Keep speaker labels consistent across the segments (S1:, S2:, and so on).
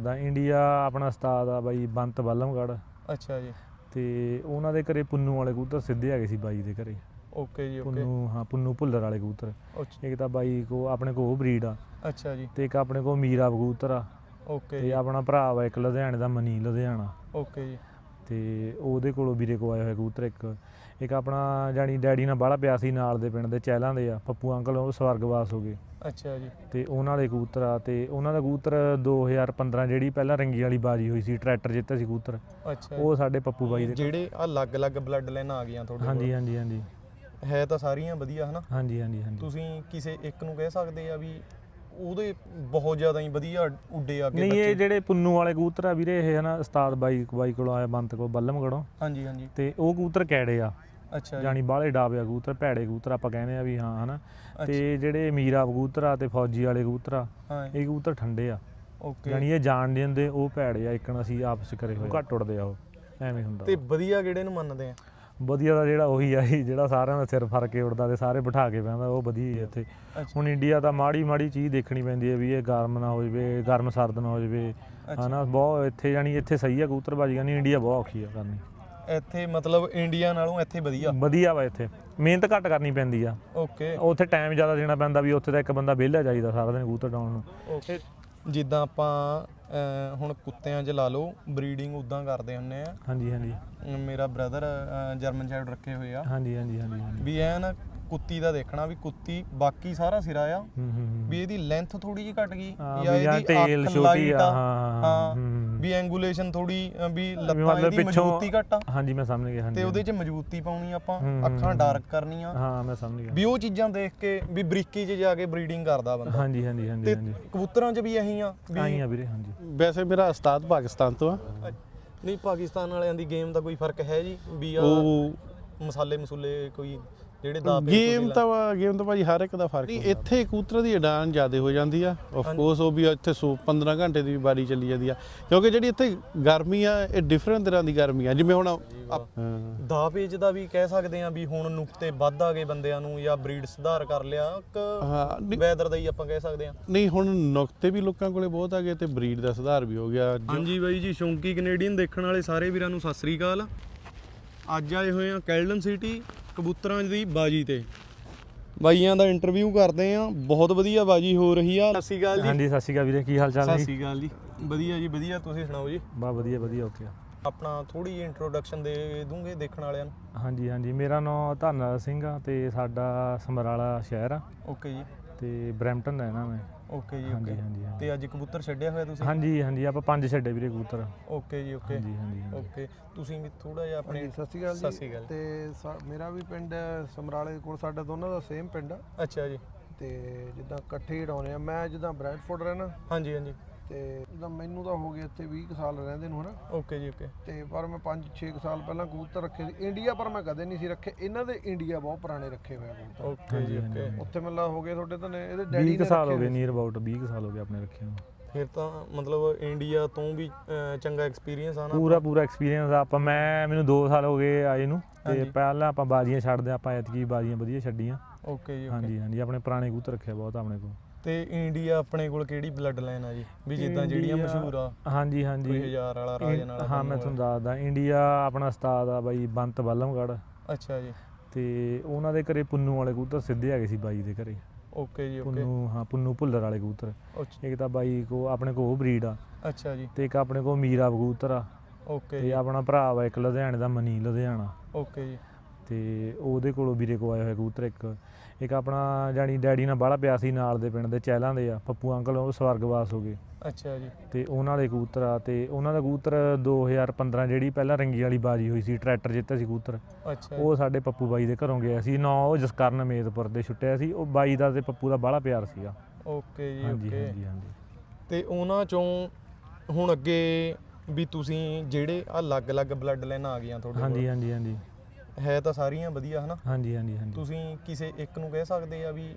S1: ਦੱਸਦਾ ਇੰਡੀਆ ਆਪਣਾ ਉਸਤਾਦ ਆ ਬਾਈ ਬੰਤ ਬੱਲਮਗੜ
S2: ਅੱਛਾ ਜੀ।
S1: ਤੇ ਉਹਨਾਂ ਦੇ ਘਰੇ ਪੁੰਨੂ ਵਾਲੇ ਕਬੂਤਰ ਸਿੱਧੇ ਹੈਗੇ ਸੀ ਬਾਈ ਦੇ ਘਰੇ।
S2: ਓਕੇ ਜੀ ਓਕੇ।
S1: ਪੁੰਨੂ ਹਾਂ ਪੁੰਨੂ ਭੁੱਲਰ ਵਾਲੇ ਕਬੂਤਰ। ਇੱਕ ਤਾਂ ਬਾਈ ਕੋ ਆਪਣੇ ਕੋ ਉਹ ਬਰੀਡ ਆ।
S2: ਅੱਛਾ ਜੀ।
S1: ਤੇ ਇੱਕ ਆਪਣੇ ਕੋ ਮੀਰਾ ਕਬੂਤਰ ਆ।
S2: ਓਕੇ
S1: ਤੇ ਆਪਣਾ ਭਰਾ ਵਾ ਇੱਕ ਲੁਧਿਆਣੇ ਦਾ ਮਨੀ ਲੁਧਿਆਣਾ।
S2: ਓਕੇ ਜੀ।
S1: ਤੇ ਉਹਦੇ ਕੋਲੋਂ ਵੀਰੇ ਕੋ ਆਇਆ ਹੋਇਆ ਕਬੂਤਰ ਇੱਕ। ਇੱਕ ਆਪਣਾ ਜਾਣੀ ਡੈਡੀ ਨਾਲ ਬਾਹਲਾ ਪਿਆ ਸੀ ਨਾਲ ਦੇ ਪਿੰਡ ਦੇ ਚਹਿਲਾਂ ਦੇ ਆ। ਪੱਪੂ ਅੰਕਲ ਉਹ ਸਵਰਗਵਾਸ ਹੋ ਗਏ।
S2: ਅੱਛਾ ਜੀ।
S1: ਤੇ ਉਹਨਾਂ ਦੇ ਕਬੂਤਰ ਆ ਤੇ ਉਹਨਾਂ ਦਾ ਕਬੂਤਰ 2015 ਜਿਹੜੀ ਪਹਿਲਾਂ ਰੰਗੀ ਵਾਲੀ ਬਾਜੀ ਹੋਈ ਸੀ ਟਰੈਕਟਰ ਜਿੱਤੇ ਸੀ ਕਬੂਤਰ।
S2: ਅੱਛਾ
S1: ਉਹ ਸਾਡੇ ਪੱਪੂ ਬਾਈ ਦੇ
S2: ਜਿਹੜੇ ਆ ਅਲੱਗ-ਅਲੱਗ ਬਲੱਡ ਲਾਈਨ ਆ ਗਈਆਂ ਤੁਹਾਡੇ
S1: ਹਾਂਜੀ ਹਾਂਜੀ ਹਾਂਜੀ।
S2: ਹੈ ਤਾਂ ਸਾਰੀਆਂ ਵਧੀਆ ਹਨਾ?
S1: ਹਾਂਜੀ ਹਾਂਜੀ ਹਾਂਜੀ।
S2: ਤੁਸੀਂ ਕਿਸੇ ਇੱਕ ਨੂੰ ਕਹਿ ਸਕਦੇ ਆ ਵੀ ਉਹਦੇ ਬਹੁਤ ਜ਼ਿਆਦਾ ਹੀ ਵਧੀਆ ਉੱਡੇ ਅੱਗੇ
S1: ਨਹੀਂ ਇਹ
S2: ਬੱਚੇ।
S1: ਜਿਹੜੇ ਪੁੰਨੂ ਵਾਲੇ ਕਬੂਤਰ ਆ ਵੀਰੇ ਇਹ ਹਨਾ ਉਸਤਾਦ ਬਾਈ ਬਾਈ ਕੋਲੋਂ ਆਇਆ ਬੰਤ ਕੋਲ ਬੱਲਮਗੜੋਂ
S2: ਹਾਂਜੀ ਹਾਂਜੀ।
S1: ਤੇ ਉਹ ਕਬੂਤਰ ਕੈੜੇ ਆ।
S2: ਅੱਛਾ ਜੀ।
S1: ਜਾਣੀ ਬਾਹਲੇ ਡਾਬਿਆ ਕਬੂਤਰ ਭੈੜੇ ਕਬੂਤਰ ਆਪਾਂ ਕਹਿੰਦੇ ਆ ਵੀ ਹਾਂ ਹਨਾ। ਤੇ ਜਿਹੜੇ ਮੀਰਾ ਕਬੂਤਰ ਆ ਤੇ ਫੌਜੀ ਵਾਲੇ ਕਬੂਤਰ ਆ ਇਹ ਕਬੂਤਰ ਠੰਡੇ ਆ।
S2: ਓਕੇ।
S1: ਜਾਣੀ ਇਹ ਜਾਣ ਨਹੀਂ ਦਿੰਦੇ ਉਹ ਭੈੜੇ ਆ ਇੱਕਣ ਅਸੀਂ ਆਪਸ ਕਰੇ ਹੋਏ। ਘੱਟ ਉੜਦੇ ਆ ਉਹ ਐਵੇਂ ਹੁੰਦਾ
S2: ਤੇ ਵਧੀਆ ਕਿਹੜੇ ਨੂੰ ਮੰਨਦੇ ਆ?
S1: ਵਧੀਆ ਦਾ ਜਿਹੜਾ ਉਹੀ ਆ ਜਿਹੜਾ ਸਾਰਿਆਂ ਦਾ ਸਿਰ ਫੜ ਕੇ ਉੜਦਾ ਤੇ ਸਾਰੇ ਬਿਠਾ ਕੇ ਬਹਿੰਦਾ ਉਹ ਵਧੀਆ ਇੱਥੇ। ਹੁਣ ਇੰਡੀਆ ਤਾਂ ਮਾੜੀ ਮਾੜੀ ਚੀਜ਼ ਦੇਖਣੀ ਪੈਂਦੀ ਹੈ ਵੀ ਇਹ ਗਰਮ ਨਾ ਹੋ ਜਵੇ ਗਰਮ ਸਰਦ ਨਾ ਹੋ ਜਵੇ ਹਨਾ। ਬਹੁਤ ਇੱਥੇ ਜਾਣੀ ਇੱਥੇ ਸਹੀ ਆ ਕਬੂਤਰਬਾਜੀ ਕਰਨੀ ਇੰਡੀਆ ਬਹੁਤ ਔਖੀ ਆ ਕਰਨੀ।
S2: ਇੱਥੇ ਮਤਲਬ ਇੰਡੀਆ ਨਾਲੋਂ ਇੱਥੇ ਵਧੀਆ।
S1: ਵਧੀਆ ਵਾ ਇੱਥੇ। ਮਿਹਨਤ ਘੱਟ ਕਰਨੀ ਪੈਂਦੀ ਆ।
S2: ਓਕੇ।
S1: ਉੱਥੇ ਟਾਈਮ ਜ਼ਿਆਦਾ ਦੇਣਾ ਪੈਂਦਾ ਵੀ ਉੱਥੇ ਤਾਂ ਇੱਕ ਬੰਦਾ ਵਿਹਲਾ ਚਾਹੀਦਾ ਸਾਰਾ ਦਿਨ ਕਬੂਤਰ ਡਾਉਣ ਨੂੰ।
S2: ਓਕੇ। ਜਿੱਦਾਂ ਆਪਾਂ ਅਹ, ਹੁਣ ਕੁੱਤਿਆਂ 'ਚ ਲਾ ਲਓ ਬਰੀਡਿੰਗ ਉਦਾਂ ਕਰਦੇ ਹੁੰਨੇ ਆ।
S1: ਹਾਂਜੀ ਹਾਂਜੀ।
S2: ਮੇਰਾ ਬ੍ਰਦਰ ਜਰਮਨ ਸ਼ੈਫਰਡ ਰੱਖੇ ਹੋਏ ਆ।
S1: ਹਾਂਜੀ ਹਾਂਜੀ ਹਾਂਜੀ ਹਾਂਜੀ।
S2: ਵੀ ਐ ਨਾ ਕੁੱਤੀ ਦਾ ਦੇਖਣਾ ਵੀ ਕੁੱਤੀ ਬਾਕੀ ਸਾਰਾ ਸਿਰਾ ਆ।
S1: ਹੂੰ ਹੂੰ ਹੂੰ।
S2: ਵੀ ਇਹਦੀ ਲੈਂਥ ਥੋੜੀ ਜਿਹੀ ਘਟ ਗਈ।
S1: ਹਾਂ,
S2: ਜਾਂ
S1: ਵੀ ਜਾਂ
S2: ਇਹਦੀ
S1: tail
S2: ਅੱਖ
S1: ਛੋਟੀ
S2: light
S1: ਆ, ਹਾਂ, ਹਾਂ,
S2: ਹਾਂ
S1: ਹੂੰ।
S2: ਵੀ ਐਂਗੂਲੇਸ਼ਨ ਥੋੜੀ ਵੀ ਲੱਤਾਂ
S1: ਪਿੱਛੋਂ-
S2: ਮਜ਼ਬੂਤੀ ਘੱਟ ਆ।
S1: ਹਾਂਜੀ ਮੈਂ ਸਮਝ ਗਿਆ
S2: ਤੇ ਉਹਦੇ 'ਚ ਮਜ਼ਬੂਤੀ ਪਾਉਣੀ ਆਪਾਂ ਅੱਖਾਂ ਡਾਰਕ ਕਰਨੀਆਂ।
S1: ਹਾਂ ਮੈਂ ਸਮਝ ਗਿਆ।
S2: ਵੀ ਉਹ ਚੀਜ਼ਾਂ ਦੇਖ ਕੇ ਵੀ ਬਰੀਕੀ 'ਚ ਜਾ ਕੇ ਬਰੀਡਿੰਗ ਕਰਦਾ ਬੰਦਾ।
S1: ਹਾਂਜੀ ਹਾਂਜੀ ਹਾਂਜੀ
S2: ਤੇ
S1: ਹਾਂਜੀ।
S2: ਕਬੂਤਰਾਂ 'ਚ ਵੀ ਇਹੀ ਆ ਵੀ
S1: ਆਈ ਆ ਵੀਰੇ ਹਾਂਜੀ।
S3: ਵੈਸੇ ਮੇਰਾ ਉਸਤਾਦ ਪਾਕਿਸਤਾਨ ਤੋਂ ਆ।
S2: ਨਹੀਂ ਪਾਕਿਸਤਾਨ ਵਾਲਿਆਂ ਦੀ ਗੇਮ ਦਾ ਕੋਈ ਫ਼ਰਕ ਹੈ ਜੀ? ਵੀ ਆ
S3: ਉਹ
S2: ਮਸਾਲੇ ਮਸੂਲੇ ਕੋਈ ਜਿਹੜੇ ਦਾ
S3: ਗੇਮ ਤਾਂ ਵਾ- ਗੇਮ ਤਾਂ ਭਾਜੀ ਹਰ ਇੱਕ ਦਾ ਫ਼ਰਕ ਨਹੀਂ ਇੱਥੇ ਕਬੂਤਰ ਦੀ ਉਡਾਨ ਜ਼ਿਆਦਾ ਹੋ ਜਾਂਦੀ ਆ। ਆਫ ਕੋਰਸ ਉਹ ਵੀ ਇੱਥੇ ਸੌ 15 ਘੰਟੇ ਦੀ ਵਾਰੀ ਚੱਲੀ ਜਾਂਦੀ ਆ। ਕਿਉਂਕਿ ਜਿਹੜੀ ਇੱਥੇ ਗਰਮੀ ਆ ਇਹ ਡਿਫਰੈਂਟ ਤਰ੍ਹਾਂ ਦੀ ਗਰਮੀ ਆ। ਜਿਵੇਂ ਹੁਣ।
S2: ਦਾ ਪੇਜ ਦਾ ਵੀ ਕਹਿ ਸਕਦੇ ਆ ਵੀ ਹੁਣ ਨੁਕਤੇ ਵੱਧ ਆ ਗਏ ਬੰਦਿਆਂ ਨੂੰ ਜਾਂ ਬਰੀਡ ਸੁਧਾਰ ਕਰ ਲਿਆ
S3: ਨਹੀਂ-
S2: ਵੈਦਰ ਦਾ ਹੀ ਆਪਾਂ ਕਹਿ ਸਕਦੇ ਆ।
S3: ਨਹੀਂ ਹੁਣ ਨੁਕਤੇ ਵੀ ਲੋਕਾਂ ਕੋਲੇ ਬਹੁਤ ਆ ਗਏ ਤੇ ਬਰੀਡ ਦਾ ਸੁਧਾਰ ਵੀ ਹੋ ਗਿਆ।
S2: ਹਾਂਜੀ ਬਾਈ ਜੀ ਸ਼ੌਂਕੀ ਕੈਨੇਡੀਅਨ ਦੇਖਣ ਵਾਲੇ ਸਾਰੇ ਵੀਰਾਂ ਨੂੰ ਸਤਿ ਸ੍ਰੀ ਅਕਾਲ। ਅੱਜ ਆਏ ਹੋਏ ਆ ਕੈਲਡਨ ਸਿਟੀ। ਕਬੂਤਰਾਂ ਦੀ ਬਾਜੀ ਤੇ। ਬਾਈਆਂ ਦਾ ਇੰਟਰਵਿਊ ਕਰਦੇ ਆ ਬਹੁਤ ਵਧੀਆ ਬਾਜੀ ਹੋ ਰਹੀ ਆ। ਸਤਿ ਸ੍ਰੀ ਅਕਾਲ ਜੀ।
S1: ਹਾਂਜੀ ਸਤਿ ਸ਼੍ਰੀ ਅਕਾਲ ਵੀਰੇ ਕੀ ਹਾਲ ਚਾਲ
S2: ਸਤਿ
S1: ਹੈ
S2: ਸ੍ਰੀ ਅਕਾਲ ਜੀ। ਵਧੀਆ ਜੀ ਵਧੀਆ। ਤੁਸੀਂ ਸੁਣਾਓ ਜੀ?
S1: ਬਾ ਵਧੀਆ ਵਧੀਆ ਓਕੇ।
S2: ਆਪਣਾ ਥੋੜੀ ਜਿਹੀ ਇੰਟਰੋਡਕਸ਼ਨ ਦੇ ਦੂੰਗੇ ਦੇਖਣ ਵਾਲਿਆਂ ਨੂੰ।
S1: ਹਾਂਜੀ ਹਾਂਜੀ। ਮੇਰਾ ਨਾਮ ਧੰਨਰਾਜ ਸਿੰਘ ਆ ਤੇ ਸਾਡਾ ਸਮਰਾਲਾ ਸ਼ਹਿਰ ਆ।
S2: ਓਕੇ ਜੀ।
S1: ਤੇ ਬਰੈਂਪਟਨ ਰਹਿਣਾ ਮੈਂ।
S2: ਓਕੇ ਜੀ
S1: ਹਾਂਜੀ
S2: ਓਕੇ।
S1: ਹਾਂਜੀ ਹਾਂਜੀ।
S2: ਤੇ ਅੱਜ ਕਬੂਤਰ ਛੱਡਿਆ ਹੋਇਆ ਤੁਸੀਂ?
S1: ਹਾਂਜੀ ਹਾਂਜੀ ਆਪਾਂ ਪੰਜ ਛੱਡੇ ਵੀਰੇ ਕਬੂਤਰ।
S2: ਓਕੇ ਜੀ ਓਕੇ।
S1: ਹਾਂਜੀ ਹਾਂਜੀ ਹਾਂਜੀ।
S2: ਓਕੇ। ਤੁਸੀਂ ਵੀ ਥੋੜਾ ਜਿਹਾ ਆਪਣੇ
S4: ਸਤਿ ਸ਼੍ਰੀ ਅਕਾਲ
S2: ਸਤਿ
S4: ਜੀ
S2: ਸ਼੍ਰੀ ਅਕਾਲ।
S4: ਤੇ ਸਾ- ਮੇਰਾ ਵੀ ਪਿੰਡ ਸਮਰਾਲੇ ਕੋਲ ਸਾਡਾ ਦੋਨਾਂ ਦਾ ਸੇਮ ਪਿੰਡ ਆ।
S2: ਅੱਛਾ ਜੀ।
S4: ਤੇ ਜਿੱਦਾਂ ਇਕੱਠੇ ਹੀ ਉਡਾਉਂਦੇ ਆ। ਮੈਂ ਜਿੱਦਾਂ ਬ੍ਰੈਂਡਫੋਰਡ ਰਹਿਣਾ।
S2: ਹਾਂਜੀ ਹਾਂਜੀ।
S4: ਤੇ ਜਿੱਦਾਂ ਮੈਨੂੰ ਤਾਂ ਹੋ ਗਏ ਇੱਥੇ 20 ਕੁ ਸਾਲ ਰਹਿੰਦੇ ਨੂੰ ਹਨਾ।
S2: ਓਕੇ ਜੀ ਓਕੇ
S4: ਤੇ ਪਰ ਮੈਂ 5-6 ਸਾਲ ਪਹਿਲਾਂ ਕਬੂਤਰ ਰੱਖੇ ਸੀ। ਇੰਡੀਆ ਪਰ ਮੈਂ ਕਦੇ ਨਹੀਂ ਸੀ ਰੱਖੇ। ਇਹਨਾਂ ਦੇ ਇੰਡੀਆ ਬਹੁਤ ਪੁਰਾਣੇ ਰੱਖੇ ਹੋਏ ਆ ਕਬੂਤਰ।
S2: ਓਕੇ ਜੀ ਓਕੇ
S4: ਉੱਥੇ ਮੈਨੂੰ ਹੋ ਗਏ ਤੁਹਾਡੇ ਤਾਂ ਨੇ ਇਹਦੇ
S1: 20
S4: ਡੈਡੀ
S1: ਕੁ
S4: ਨੇ
S1: ਸਾਲ ਹੋ ਗਏ ਨੀਅਰ ਅਬਾਊਟ 20 ਕੁ ਸਾਲ ਹੋ ਗਏ ਆਪਣੇ ਰੱਖੇ ਨੂੰ।
S2: ਫਿਰ ਤਾਂ ਮਤਲਬ ਇੰਡੀਆ ਤੋਂ ਵੀ ਅਹ, ਚੰਗਾ ਐਕਸਪੀਰੀਅੰਸ ਆ ਨਾ
S1: ਪੂਰਾ ਪੂਰਾ ਐਕਸਪੀਰੀਅੰਸ ਆ। ਆਪਾਂ ਮੈਂ ਮੈਨੂੰ 2 ਸਾਲ ਹੋ ਗਏ ਆਏ ਨੂੰ। ਤੇ ਪਹਿਲਾਂ ਆਪਾਂ ਬਾਜ਼ੀਆਂ ਛੱਡਦੇ ਆਪਾਂ ਐਤਕੀ ਬਾਜ਼ੀਆਂ ਵਧੀਆ ਛੱਡੀਆਂ।
S2: ਓਕੇ ਜੀ ਓਕੇ
S1: ਹਾਂਜੀ ਹਾਂਜੀ। ਆਪਣੇ ਪੁਰਾਣੇ ਕਬੂਤਰ ਰੱਖਿਆ ਬਹੁਤ ਆਪਣੇ ਕੋਲ।
S2: ਤੇ ਇੰਡੀਆ ਆਪਣੇ ਕੋਲ ਕਿਹੜੀ ਬਲੱਡ ਲਾਈਨ ਆ ਜੀ? ਵੀ ਜਿੱਦਾਂ ਜਿਹੜੀਆਂ ਮਸ਼ਹੂਰ ਆ।
S1: ਹਾਂਜੀ
S2: ਕੋਈ
S1: ਹਾਂਜੀ
S2: ਹਜ਼ਾਰ ਵਾਲਾ ਰਾਜਨ ਵਾਲਾ
S1: ਹਾਂ ਮੈਂ ਤੁਹਾਨੂੰ ਦੱਸਦਾ ਇੰਡੀਆ ਆਪਣਾ ਉਸਤਾਦ ਆ ਬਾਈ ਬੰਤ ਬੱਲਮਗੜ
S2: ਅੱਛਾ ਜੀ।
S1: ਤੇ ਉਹਨਾਂ ਦੇ ਘਰੇ ਪੁੰਨੂ ਵਾਲੇ ਕਬੂਤਰ ਸਿੱਧੇ ਹੈਗੇ ਸੀ ਬਾਈ ਦੇ ਘਰੇ।
S2: ਓਕੇ ਜੀ ਓਕੇ।
S1: ਪੁੰਨੂ ਹਾਂ ਪੁੰਨੂ ਭੁੱਲਰ ਵਾਲੇ ਕਬੂਤਰ। ਇੱਕ ਤਾਂ ਬਾਈ ਕੋ ਆਪਣੇ ਕੋ ਉਹ ਬਰੀਡ ਆ।
S2: ਅੱਛਾ ਜੀ।
S1: ਤੇ ਇੱਕ ਆਪਣੇ ਕੋ ਮੀਰਾ ਕਬੂਤਰ ਆ।
S2: ਓਕੇ
S1: ਤੇ ਆਪਣਾ ਭਰਾ ਵਾ ਇੱਕ ਲੁਧਿਆਣੇ ਦਾ ਮਨੀ ਲੁਧਿਆਣਾ।
S2: ਓਕੇ ਜੀ।
S1: ਤੇ ਉਹਦੇ ਕੋਲੋਂ ਵੀਰੇ ਕੋ ਆਇਆ ਹੋਇਆ ਕਬੂਤਰ ਇੱਕ। ਇੱਕ ਆਪਣਾ ਜਾਣੀ ਡੈਡੀ ਨਾਲ ਬਾਹਲਾ ਪਿਆ ਸੀ ਨਾਲ ਦੇ ਪਿੰਡ ਦੇ ਚਹਿਲਾਂ ਦੇ ਆ ਪੱਪੂ ਅੰਕਲ ਉਹ ਸਵਰਗਵਾਸ ਹੋ ਗਏ।
S2: ਅੱਛਾ ਜੀ।
S1: ਤੇ ਉਹਨਾਂ ਦੇ ਕਬੂਤਰ ਆ ਤੇ ਉਹਨਾਂ ਦਾ ਕਬੂਤਰ 2015 ਜਿਹੜੀ ਪਹਿਲਾਂ ਰੰਗੀ ਵਾਲੀ ਬਾਜੀ ਹੋਈ ਸੀ ਟਰੈਕਟਰ ਜਿੱਤੇ ਸੀ ਕਬੂਤਰ।
S2: ਅੱਛਾ
S1: ਉਹ ਸਾਡੇ ਪੱਪੂ ਬਾਈ ਦੇ ਘਰੋਂ ਗਿਆ ਸੀ ਨਾ ਉਹ ਜਸਕਰਨ ਮੇਦਪੁਰ ਦੇ ਛੁੱਟਿਆ ਸੀ ਉਹ ਬਾਈ ਦਾ ਤੇ ਪੱਪੂ ਦਾ ਬਾਹਲਾ ਪਿਆਰ ਸੀਗਾ।
S2: ਓਕੇ ਜੀ
S1: ਹਾਂਜੀ
S2: ਓਕੇ।
S1: ਹਾਂਜੀ ਹਾਂਜੀ।
S2: ਤੇ ਉਹਨਾਂ ਚੋਂ ਹੁਣ ਅੱਗੇ ਵੀ ਤੁਸੀਂ ਜਿਹੜੇ ਆ ਅਲੱਗ-ਅਲੱਗ ਬਲੱਡ ਲਾਈਨ ਆ ਗਈਆਂ ਤੁਹਾਡੇ
S1: ਹਾਂਜੀ ਹਾਂਜੀ ਹਾਂਜੀ।
S2: ਕੋਲ ਹੈ ਤਾਂ ਸਾਰੀਆਂ ਵਧੀਆ ਹਨਾ?
S1: ਹਾਂਜੀ ਹਾਂਜੀ ਹਾਂਜੀ।
S2: ਤੁਸੀਂ ਕਿਸੇ ਇੱਕ ਨੂੰ ਕਹਿ ਸਕਦੇ ਆ ਵੀ